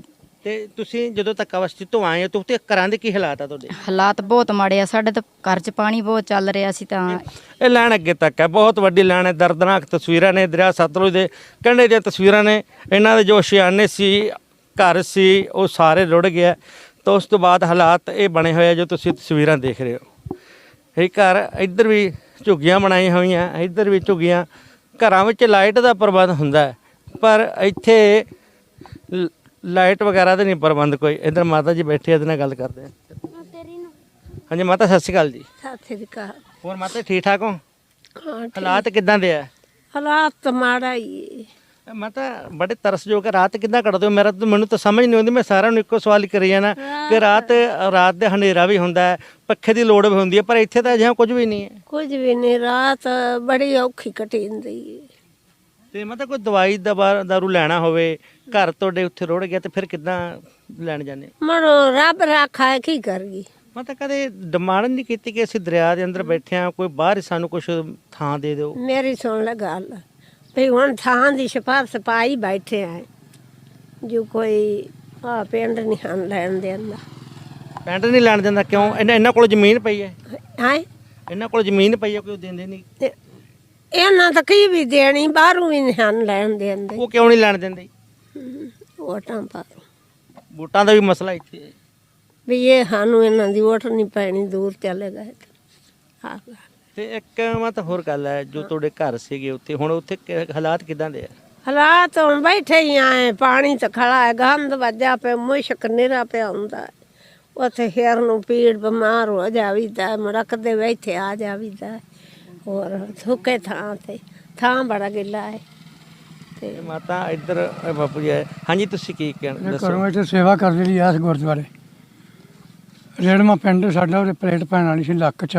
ਤੇ ਤੁਸੀਂ ਜਦੋਂ ਤੱਕ ਅਵਸਥੀ ਤੋਂ ਆਏ ਹੋ ਤਾਂ ਘਰਾਂ ਦੇ ਕੀ ਹਾਲਾਤ ਆ ਤੁਹਾਡੇ? ਹਾਲਾਤ ਬਹੁਤ ਮਾੜੇ ਆ। ਸਾਡੇ ਤਾਂ ਘਰ 'ਚ ਪਾਣੀ ਬਹੁਤ ਚੱਲ ਰਿਹਾ ਸੀ ਤਾਂ। ਇਹ ਲਾਈਨ ਅੱਗੇ ਤੱਕ ਹੈ ਬਹੁਤ ਵੱਡੀ ਲਾਈਨ ਹੈ। ਦਰਦਨਾਕ ਤਸਵੀਰਾਂ ਨੇ ਦਰਿਆ ਸਤਲੁਜ ਦੇ ਕੰਢੇ ਦੀਆਂ ਤਸਵੀਰਾਂ ਨੇ। ਇਹਨਾਂ ਦੇ ਜੋ ਸ਼ਿਆਨੇ ਸੀ ਘਰ ਸੀ ਉਹ ਸਾਰੇ ਰੁੜ ਗਿਆ ਤਾਂ ਉਸ ਤੋਂ ਬਾਅਦ ਹਾਲਾਤ ਇਹ ਬਣੇ ਹੋਏ ਆ ਜੋ ਤੁਸੀਂ ਤਸਵੀਰਾਂ ਦੇਖ ਰਹੇ ਹੋ। ਇਹ ਘਰ ਇੱਧਰ ਵੀ ਝੁੱਗੀਆਂ ਬਣਾਈਆਂ ਹੋਈਆਂ ਇੱਧਰ ਵੀ ਝੁੱਗੀਆਂ। ਘਰਾਂ ਵਿੱਚ ਲਾਈਟ ਦਾ ਪ੍ਰਬੰਧ ਹੁੰਦਾ ਪਰ ਇੱਥੇ ਲਾਈਟ ਵਗੈਰਾ ਦਾ ਨਹੀਂ ਪ੍ਰਬੰਧ ਕੋਈ। ਇੱਧਰ ਮਾਤਾ ਜੀ ਬੈਠੇ ਇਹਦੇ ਨਾਲ ਗੱਲ ਕਰਦੇ ਆ। ਹਾਂਜੀ ਮਾਤਾ ਸਤਿ ਸ਼੍ਰੀ ਅਕਾਲ ਜੀ। ਸਾਥੇ ਦੀ ਕਾ ਹੋਰ ਮਾਤਾ ਠੀਕ ਠਾਕ ਹੋ? ਹਾਲਾਤ ਕਿਦਾਂ ਦੇ ਆ? ਹਾਲਾਤ ਤਾਂ ਮਾੜਾ ਹੀ ਹੈ। ਮਾਤਾ ਬੜੇ ਤਰਸਯੋਗ ਆ। ਰਾਤ ਕਿਦਾਂ ਕੱਢਦੇ ਹੋ? ਮੇਰਾ ਤਾਂ ਮੈਨੂੰ ਤਾਂ ਸਮਝ ਨਹੀਂ ਆਉਂਦੀ। ਮੈਂ ਸਾਰਿਆਂ ਨੂੰ ਇੱਕੋ ਸਵਾਲ ਹੀ ਕਰੀ ਜਾਣਾ ਕਿ ਰਾਤ ਰਾਤ ਦੇ ਹਨੇਰਾ ਵੀ ਹੁੰਦਾ ਹੈ ਪੱਖੇ ਦੀ ਲੋੜ ਵੀ ਹੁੰਦੀ ਹੈ ਪਰ ਇੱਥੇ ਤਾਂ ਅਜਿਹਾ ਕੁਝ ਵੀ ਨਹੀਂ ਹੈ। ਕੁਝ ਵੀ ਨਹੀਂ ਰਾਤ ਬੜੀ ਔਖੀ ਕਟੀ ਹੁੰਦੀ ਹੈ ਤੇ ਮਤਲਬ ਕੋਈ ਦਵਾਈ ਦਵਾ ਦਾਰੂ ਲੈਣਾ ਹੋਵੇ ਘਰ ਤੁਹਾਡੇ ਉੱਥੇ ਰੁੜ ਗਿਆ ਤੇ ਫਿਰ ਕਿਦਾਂ ਲੈਣ ਜਾਂਦੇ ਮਨੋ ਰੱਬ ਰਾਖਾ ਹੈ, ਕੀ ਕਰਗੀ? ਮਤਲਬ ਕਦੇ ਡਿਮਾਂਡ ਨਹੀਂ ਕੀਤੀ ਕਿ ਅਸੀਂ ਦਰਿਆ ਦੇ ਅੰਦਰ ਬੈਠੇ ਆ ਕੋਈ ਬਾਹਰ ਹੀ ਸਾਨੂੰ ਕੁਝ ਥਾਂ ਦੇ ਦਿਓ? ਮੇਰੀ ਸੁਣ ਲੈ ਗੱਲ ਵੀ ਹੁਣ ਥਾਂ ਦੀ ਸਿਫਾਰਸ਼ ਪਾਈ ਬੈਠੇ ਆ। ਜੋ ਕੋਈ ਆ ਪਿੰਡ ਨਹੀਂ ਹਨ ਲੈਣ ਦੇਂਦਾ। ਪੈਂਟ ਨਹੀਂ ਲੈਣ ਦਿੰਦਾ ਕਿਉਂ? ਇਹਨਾਂ ਇਹਨਾਂ ਕੋਲ ਜ਼ਮੀਨ ਪਈ ਹੈ? ਹੈ? ਇਹਨਾਂ ਕੋਲ ਜ਼ਮੀਨ ਪਈ ਹੈ ਕੋਈ ਉਹ ਦਿੰਦੇ ਨਹੀਂ? ਤੇ ਇਹਨਾਂ ਤਾਂ ਕੀ ਵੀ ਦੇਣੀ ਬਾਹਰੋਂ ਵੀ ਨਹੀਂ ਹਨ ਲੈਣ ਦੇਂਦੇ। ਉਹ ਕਿਉਂ ਨਹੀਂ ਲੈਣ ਦਿੰਦੇ? ਵੋਟਾਂ ਪਾ ਵੋਟਾਂ ਦਾ ਵੀ ਮਸਲਾ ਇੱਥੇ ਹੈ। ਵੀ ਇਹ ਸਾਨੂੰ ਇਹਨਾਂ ਦੀ ਵੋਟ ਨਹੀਂ ਪੈਣੀ ਦੂਰ ਚਲੇ ਗਏ ਤੇ ਇੱਕ ਮਤ ਹੋਰ ਗੱਲ ਹੈ ਜੋ ਤੁਹਾਡੇ ਘਰ ਸੀਗੇ ਉੱਥੇ ਹੁਣ ਉੱਥੇ ਕਿ- ਹਾਲਾਤ ਕਿਦਾਂ ਦੇ ਆ? ਹਾਲਾਤ ਹੁਣ ਬੈਠੇ ਹੀ ਆਏ ਪਾਣੀ ਤਾਂ ਖੜਾ ਹੈ ਗੰਦ ਵੱਜਾ ਪਿਆ ਮੁਸ਼ਕ ਨਿਰਾ ਪਿਆ ਹੁੰਦਾ ਹੈ। ਉੱਥੇ ਖੇਰ ਨੂੰ ਪੀੜ ਬਿਮਾਰ ਹੋ ਜਾਵੀਦਾ ਮੜਕ ਦੇ ਬੈਠੇ ਆ ਜਾਵੀਦਾ। ਹੋਰ ਸੁੱਕੇ ਥਾਂ ਤੇ ਥਾਂ ਬੜਾ ਗਿੱਲਾ ਹੈ। ਤੇ ਮਾਤਾ ਇੱਧਰ ਇਹ ਬਾਪੂ ਜੀ ਆਏ। ਹਾਂਜੀ ਤੁਸੀਂ ਕੀ ਕਹਿਣਾ ਦੱਸੋ। ਘਰੋਂ ਇੱਥੇ ਸੇਵਾ ਕਰਦੇ ਲਈ ਆਸ ਗੁਰਦੁਆਰੇ। ਰੇੜਮਾ ਪਿੰਡ ਸਾਡਾ ਉਹਦੇ ਪਲੇਟ ਪੈਣ ਵਾਲੀ ਸੀ ਲੱਕ ਚ।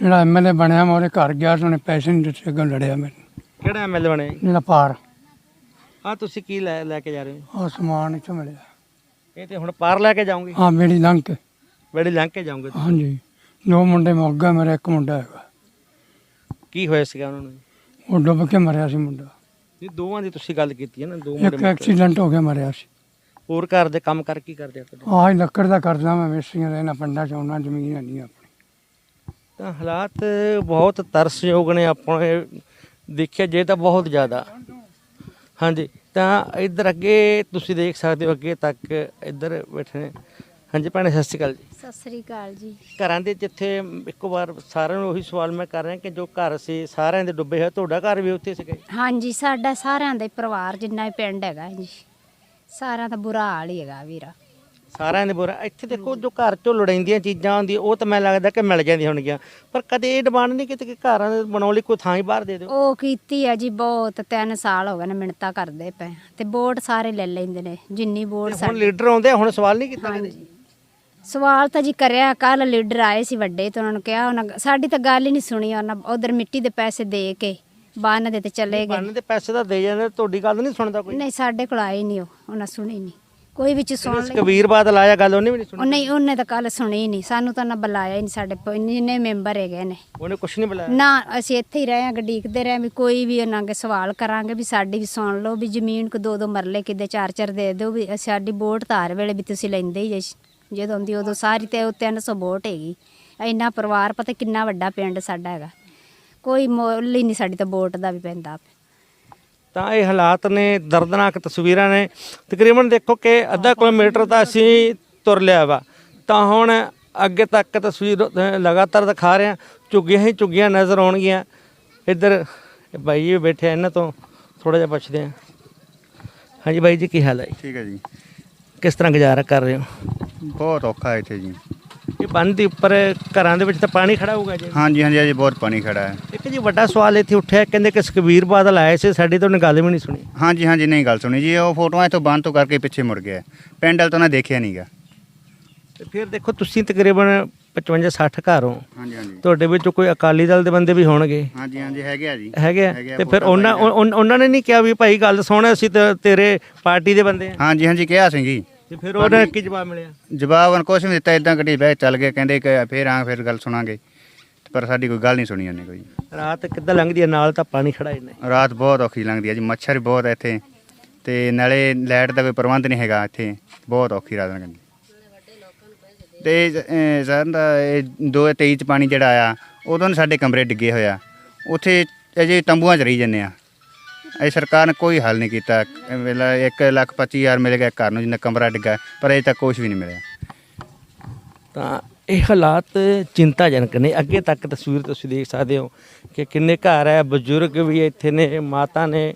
ਜਿਹੜਾ ਐਮਐਲਏ ਬਣਿਆ ਮੈਂ ਉਹਦੇ ਘਰ ਗਿਆ ਤੇ ਉਹਨੇ ਪੈਸੇ ਨਹੀਂ ਦਿੱਤੇ ਅੱਗੋਂ ਲੜਿਆ ਮੈਨੂੰ। ਕਿਹੜਾ ਐਮਐਲ ਬਣੇ? ਜਿਹੜਾ ਪਾਰ ਆ ਤੁਸੀਂ ਕੀ ਲੈ ਲੈ ਕੇ ਜਾ ਰਹੇ ਹੋ? ਉਹ ਸਮਾਨ ਇੱਥੋਂ ਮਿਲਿਆ। ਇਹ ਤੇ ਹੁਣ ਪਾਰ ਲੈ ਕੇ ਜਾਓਗੇ? ਹਾਂ ਮੇਰੀ ਲੰਘ ਕੇ। ਬੜੀ ਲੰਘ ਕੇ ਜਾਓਗੇ ਹਾਂਜੀ। ਦੋ ਮੁੰਡੇ ਮੁੱਕ ਗਏ ਮੇਰਾ ਇੱਕ ਮੁੰਡਾ ਹੈਗਾ। ਕੀ ਹੋਇਆ ਸੀਗਾ ਉਹਨਾਂ ਨੂੰ? ਉਹ ਡੁੱਬ ਕੇ ਮਰਿਆ ਸੀ ਮੁੰਡਾ। ਇਹ ਦੋਵਾਂ ਦੀ ਤੁਸੀਂ ਗੱਲ ਕੀਤੀ ਹੈ ਨਾ ਦੋ ਇੱਕ ਮੁੰਡੇ ਐਕਸੀਡੈਂਟ ਹੋ ਗਿਆ ਮਰਿਆ ਸੀ। ਹੋਰ ਘਰ ਦੇ ਕੰਮ ਕਰ ਕੀ ਕਰਦੇ ਆ ਤੁਹਾਡੇ? ਆਹ ਹੀ ਲੱਕੜ ਦਾ ਕਰਦਾ ਮੈਂ ਮਿਸਤਰੀਆਂ ਦਾ ਇਹਨਾਂ ਪਿੰਡਾਂ ਚ ਆਉਣਾ ਜ਼ਮੀਨ ਹੈ ਨਹੀਂ ਆਪਣੀ। ਤਾਂ ਹਾਲਾਤ ਬਹੁਤ ਤਰਸਯੋਗ ਨੇ ਆਪਣੇ ਦੇਖਿਆ ਜੇ ਤਾਂ ਬਹੁਤ ਜ਼ਿਆਦਾ। ਹਾਂਜੀ ਤਾਂ ਇੱਧਰ ਅੱਗੇ ਤੁਸੀਂ ਦੇਖ ਸਕਦੇ ਹੋ ਅੱਗੇ ਤੱਕ ਇੱਧਰ ਬੈਠੇ ਨੇ। ਹਾਂਜੀ ਭੈਣੇ ਸਤਿ ਸ਼੍ਰੀ ਅਕਾਲ ਜੀ। ਸਤਿ ਸ੍ਰੀ ਅਕਾਲ ਜੀ। ਘਰਾਂ ਦੇ ਜਿੱਥੇ ਇੱਕੋ ਵਾਰ ਸਾਰਿਆਂ ਨੂੰ ਉਹੀ ਸਵਾਲ ਮੈਂ ਕਰ ਰਿਹਾ ਕਿ ਜੋ ਘਰ ਸੀ ਸਾਰਿਆਂ ਦੇ ਡੁੱਬੇ ਹੋਏ ਤੁਹਾਡਾ ਘਰ ਵੀ ਉੱਥੇ ਸੀਗਾ? ਹਾਂਜੀ ਸਾਡਾ ਸਾਰਿਆਂ ਦਾ ਹੀ ਪਰਿਵਾਰ ਜਿੰਨਾ ਵੀ ਪਿੰਡ ਹੈਗਾ ਜੀ ਸਾਰਿਆਂ ਦਾ ਬੁਰਾ ਹਾਲ ਹੀ ਹੈਗਾ ਵੀਰਾ। ਸਾਰਿਆਂ ਦੇ ਬੁਰਾ ਇੱਥੇ ਦੇਖੋ ਜੋ ਘਰ ਚੋਂ ਲੋੜੀਂਦੀਆਂ ਚੀਜ਼ਾਂ ਹੁੰਦੀਆਂ ਉਹ ਤਾਂ ਮੈਨੂੰ ਲੱਗਦਾ ਕਿ ਮਿਲ ਜਾਂਦੀਆਂ ਹੋਣਗੀਆਂ। ਪਰ ਕਦੇ ਇਹ ਡਿਮਾਂਡ ਨਹੀਂ ਕੀਤੀ ਕਿ ਘਰਾਂ ਦੇ ਬਣਾਉਣ ਲਈ ਕੋਈ ਥਾਂ ਹੀ ਬਾਹਰ ਦੇ ਦਿਓ? ਉਹ ਕੀਤੀ ਹੈ ਜੀ ਬਹੁਤ 3 ਸਾਲ ਹੋ ਗਏ ਨੇ ਮਿੰਟਾਂ ਕਰਦੇ ਪਏ। ਤੇ ਵੋਟ ਸਾਰੇ ਲੈ ਲੈਂਦੇ ਨੇ ਜਿੰਨੀ ਵੋਟ ਹੁਣ ਲੀਡਰ ਆਉਂਦੇ ਆ, ਹੁਣ ਸਵਾਲ ਨਹੀਂ ਕੀਤਾ ਕਦੇ? ਸਵਾਲ ਤਾਂ ਜੀ ਕਰਿਆ ਕੱਲ ਲੀਡਰ ਆਏ ਸੀ ਵੱਡੇ ਤੇ ਉਹਨਾਂ ਨੂੰ ਕਿਹਾ ਉਹਨਾਂ ਸਾਡੀ ਤਾਂ ਗੱਲ ਹੀ ਨਹੀਂ ਸੁਣੀ ਉਹਨਾਂ ਉਧਰ ਮਿੱਟੀ ਦੇ ਪੈਸੇ ਦੇ ਕੇ ਬੰਨ ਦੇ ਤੇ ਚਲੇ ਗਏ। ਬੰਨ ਦੇ ਪੈਸੇ ਤਾਂ ਦੇ ਜਾਂਦੇ ਤੁਹਾਡੀ ਗੱਲ ਨਹੀਂ ਸੁਣਦਾ ਕੋਈ? ਨਹੀਂ ਸਾਡੇ ਕੋਲ ਆਏ ਨਹੀਂ ਉਹ ਉਹਨਾਂ ਸੁਣੀ ਨਹੀਂ। ਕੋਈ ਵਿੱਚ ਸੁਣ ਲਈ। ਕਬੀਰ ਬਾਦਲ ਆਇਆ ਗੱਲ ਉਹਨੇ ਵੀ ਨਹੀਂ ਉਹ ਸੁਣੀ? ਨਹੀਂ ਉਹਨੇ ਤਾਂ ਕੱਲ ਸੁਣੀ ਨਹੀਂ ਸਾਨੂੰ ਤਾਂ ਨਾ ਬੁਲਾਇਆ ਹੀ ਨਹੀਂ ਸਾਡੇ ਜਿੰਨੇ ਮੈਂਬਰ ਹੈਗੇ ਨੇ। ਉਹਨੇ ਕੁਝ ਨਹੀਂ ਬੁਲਾਇਆ? ਨਾ ਅਸੀਂ ਇੱਥੇ ਹੀ ਰਹੇ ਹਾਂ ਗਡੀਕਦੇ ਰਹੇ ਵੀ ਕੋਈ ਵੀ ਉਹਨਾਂ ਅੱਗੇ ਸਵਾਲ ਕਰਾਂਗੇ ਵੀ ਸਾਡੀ ਵੀ ਸੁਣ ਲਓ ਵੀ ਜ਼ਮੀਨ ਕੋ ਦੋ ਦੋ ਮਰਲੇ ਕਿਤੇ ਚਾਰ ਚਾਰ ਦੇ ਦਿਓ ਵੀ ਸਾਡੀ ਵੋਟ ਧਾਰ ਵੇਲੇ ਵੀ ਤੁਸੀਂ ਲੈਂਦੇ ਹੀ ਜੇ। ਜਦੋਂ ਆਉਂਦੀ ਉਦੋਂ ਸਾਰੀ ਤੇ ਉਹ 300 ਵੋਟ ਹੈਗੀ। ਇੰਨਾ ਪਰਿਵਾਰ ਪਤਾ ਕਿੰਨਾ ਵੱਡਾ ਪਿੰਡ ਸਾਡਾ ਹੈਗਾ। ਕੋਈ ਮੁੱਲ ਹੀ ਨਹੀਂ ਸਾਡੀ ਤਾਂ ਵੋਟ ਦਾ ਵੀ ਪੈਂਦਾ ਤਾਂ ਇਹ ਹਾਲਾਤ ਨੇ ਦਰਦਨਾਕ ਤਸਵੀਰਾਂ ਨੇ। ਤਕਰੀਬਨ ਦੇਖੋ ਕਿ ਅੱਧਾ ਕਿਲੋਮੀਟਰ ਤਾਂ ਅਸੀਂ ਤੁਰ ਲਿਆ ਵਾ। ਤਾਂ ਹੁਣ ਅੱਗੇ ਤੱਕ ਤਸਵੀਰ ਲਗਾਤਾਰ ਦਿਖਾ ਰਹੇ ਹਾਂ। ਝੁੱਗੀਆਂ ਹੀ ਝੁੱਗੀਆਂ ਨਜ਼ਰ ਆਉਣਗੀਆਂ। ਇੱਧਰ ਬਾਈ ਜੀ ਬੈਠੇ ਇਹਨਾਂ ਤੋਂ ਥੋੜਾ ਜਿਹਾ ਪੁੱਛਦੇ ਹਾਂ। ਹਾਂਜੀ ਬਾਈ ਜੀ ਕੀ ਹਾਲ ਹੈ? ਠੀਕ ਹੈ ਜੀ। ਕਿਸ ਤਰ੍ਹਾਂ ਗੁਜ਼ਾਰਾ ਕਰ ਰਹੇ ਹੋ? ਬਹੁਤ ਔਖਾ ਹੈ ਇੱਥੇ ਜੀ। ਇਹ ਬੰਦ ਦੇ ਉੱਪਰ ਘਰਾਂ ਦੇ ਵਿੱਚ ਤਾਂ ਪਾਣੀ ਖੜਾ ਹੋਊਗਾ ਜੀ? ਹਾਂਜੀ ਹਾਂਜੀ ਅਜੇ ਬਹੁਤ ਪਾਣੀ ਖੜਾ ਹੈ। ਇੱਕ ਜੀ ਵੱਡਾ ਸਵਾਲ ਇੱਥੇ ਉੱਠਿਆ ਕਹਿੰਦੇ ਕਿ ਸੁਖਬੀਰ ਬਾਦਲ ਆਏ ਸੀ ਸਾਡੀ ਤਾਂ ਉਹਨੇ ਗੱਲ ਵੀ ਨਹੀਂ ਸੁਣੀ। ਹਾਂਜੀ ਹਾਂਜੀ ਨਹੀਂ ਗੱਲ ਸੁਣੀ ਜੀ। ਉਹ ਫੋਟੋਆਂ ਇੱਥੋਂ ਬੰਦ ਤੋਂ ਕਰਕੇ ਪਿੱਛੇ ਮੁੜ ਗਿਆ। ਪਿੰਡ ਵਾਲ ਤਾਂ ਨਾ ਦੇਖਿਆ ਨਹੀਂਗਾ ਤੇ ਫਿਰ ਦੇਖੋ ਤੁਸੀਂ ਤਕਰੀਬਨ 55 60 ਘਰ। ਹੋ ਹਾਂਜੀ ਹਾਂਜੀ। ਤੁਹਾਡੇ ਵਿੱਚੋਂ ਕੋਈ ਅਕਾਲੀ ਦਲ ਦੇ ਬੰਦੇ ਵੀ ਹੋਣਗੇ? ਹਾਂਜੀ ਹਾਂਜੀ ਹੈਗੇ ਆ ਜੀ। ਹੈਗੇ ਆ? ਹੈਗੇ ਆ, ਤੇ ਫਿਰ ਵੋਟਾਂ ਉਹਨਾਂ। ਉਨ- ਉਹਨਾਂ ਨੇ ਨਹੀਂ ਕਿਹਾ ਵੀ ਭਾਈ ਗੱਲ ਸੁਣ ਅਸੀਂ ਤਾਂ ਤੇਰੇ ਪਾਰਟੀ ਦੇ ਬੰਦੇ ਆ। ਹਾਂਜੀ ਹਾਂਜੀ ਕਿਹਾ ਸੀ ਜੀ। ਤੇ ਫਿਰ ਉਹਨਾਂ ਕੀ ਜਵਾਬ ਮਿਲਿਆ? ਜਵਾਬ ਉਹਨਾਂ ਕੁਛ ਨਹੀਂ ਦਿੱਤਾ ਇਦਾਂ ਗੱਡੀ ਬਹਿ ਚੱਲ ਗਏ ਕਹਿੰਦੇ ਕਿ ਫੇਰ ਆਂ ਫਿਰ ਗੱਲ ਸੁਣਾਂਗੇ। ਪਰ ਸਾਡੀ ਕੋਈ ਗੱਲ ਨਹੀਂ ਸੁਣੀ ਉਹਨੇ ਕੋਈ। ਰਾਤ ਕਿੱਦਾਂ ਲੰਘਦੀ ਹੈ ਨਾਲ ਤਾਂ ਪਾਣੀ ਖੜਾ ਹੀ ਨਹੀਂ ਰਾਤ ਬਹੁਤ ਔਖੀ ਲੰਘਦੀ ਹੈ ਜੀ ਮੱਛਰ ਵੀ ਬਹੁਤ ਹੈ ਇੱਥੇ। ਤੇ ਨਾਲੇ ਲਾਈਟ ਦਾ ਕੋਈ ਪ੍ਰਬੰਧ ਨਹੀਂ ਹੈਗਾ ਇੱਥੇ ਬਹੁਤ ਔਖੀ ਰਾਤ ਲੰਘਦੀ। ਤੇ ਅਹ, ਸਰ ਦਾ ਇਹ 2023 ਚ ਪਾਣੀ ਜਿਹੜਾ ਆਇਆ ਉਦੋਂ ਨੇ ਸਾਡੇ ਕਮਰੇ ਡਿੱਗੇ ਹੋਇਆ ਉੱਥੇ ਅਜੇ ਤੰਬੂਆਂ ਚ ਰਹੀ ਜੰਨੇ ਆ। ਇਹ ਸਰਕਾਰ ਨੇ ਕੋਈ ਹੱਲ ਨਹੀਂ ਕੀਤਾ। ਇਹ ਵੇਲਾ 1 ਲੱਖ 25 ਹਜ਼ਾਰ ਮਿਲ ਗਿਆ ਘਰ ਨੂੰ ਜਿੰਨਾ ਕਮਰਾ ਡਿੱਗਾ ਪਰ ਅਜੇ ਤੱਕ ਕੁਝ ਵੀ ਨਹੀਂ ਮਿਲਿਆ। ਤਾਂ ਇਹ ਹਾਲਾਤ ਚਿੰਤਾਜਨਕ ਨੇ। ਅੱਗੇ ਤੱਕ ਤਸਵੀਰ ਤੁਸੀਂ ਦੇਖ ਸਕਦੇ ਹੋ ਕਿ ਕਿੰਨੇ ਘਰ ਹੈ ਬਜ਼ੁਰਗ ਵੀ ਇੱਥੇ ਨੇ ਮਾਤਾ ਨੇ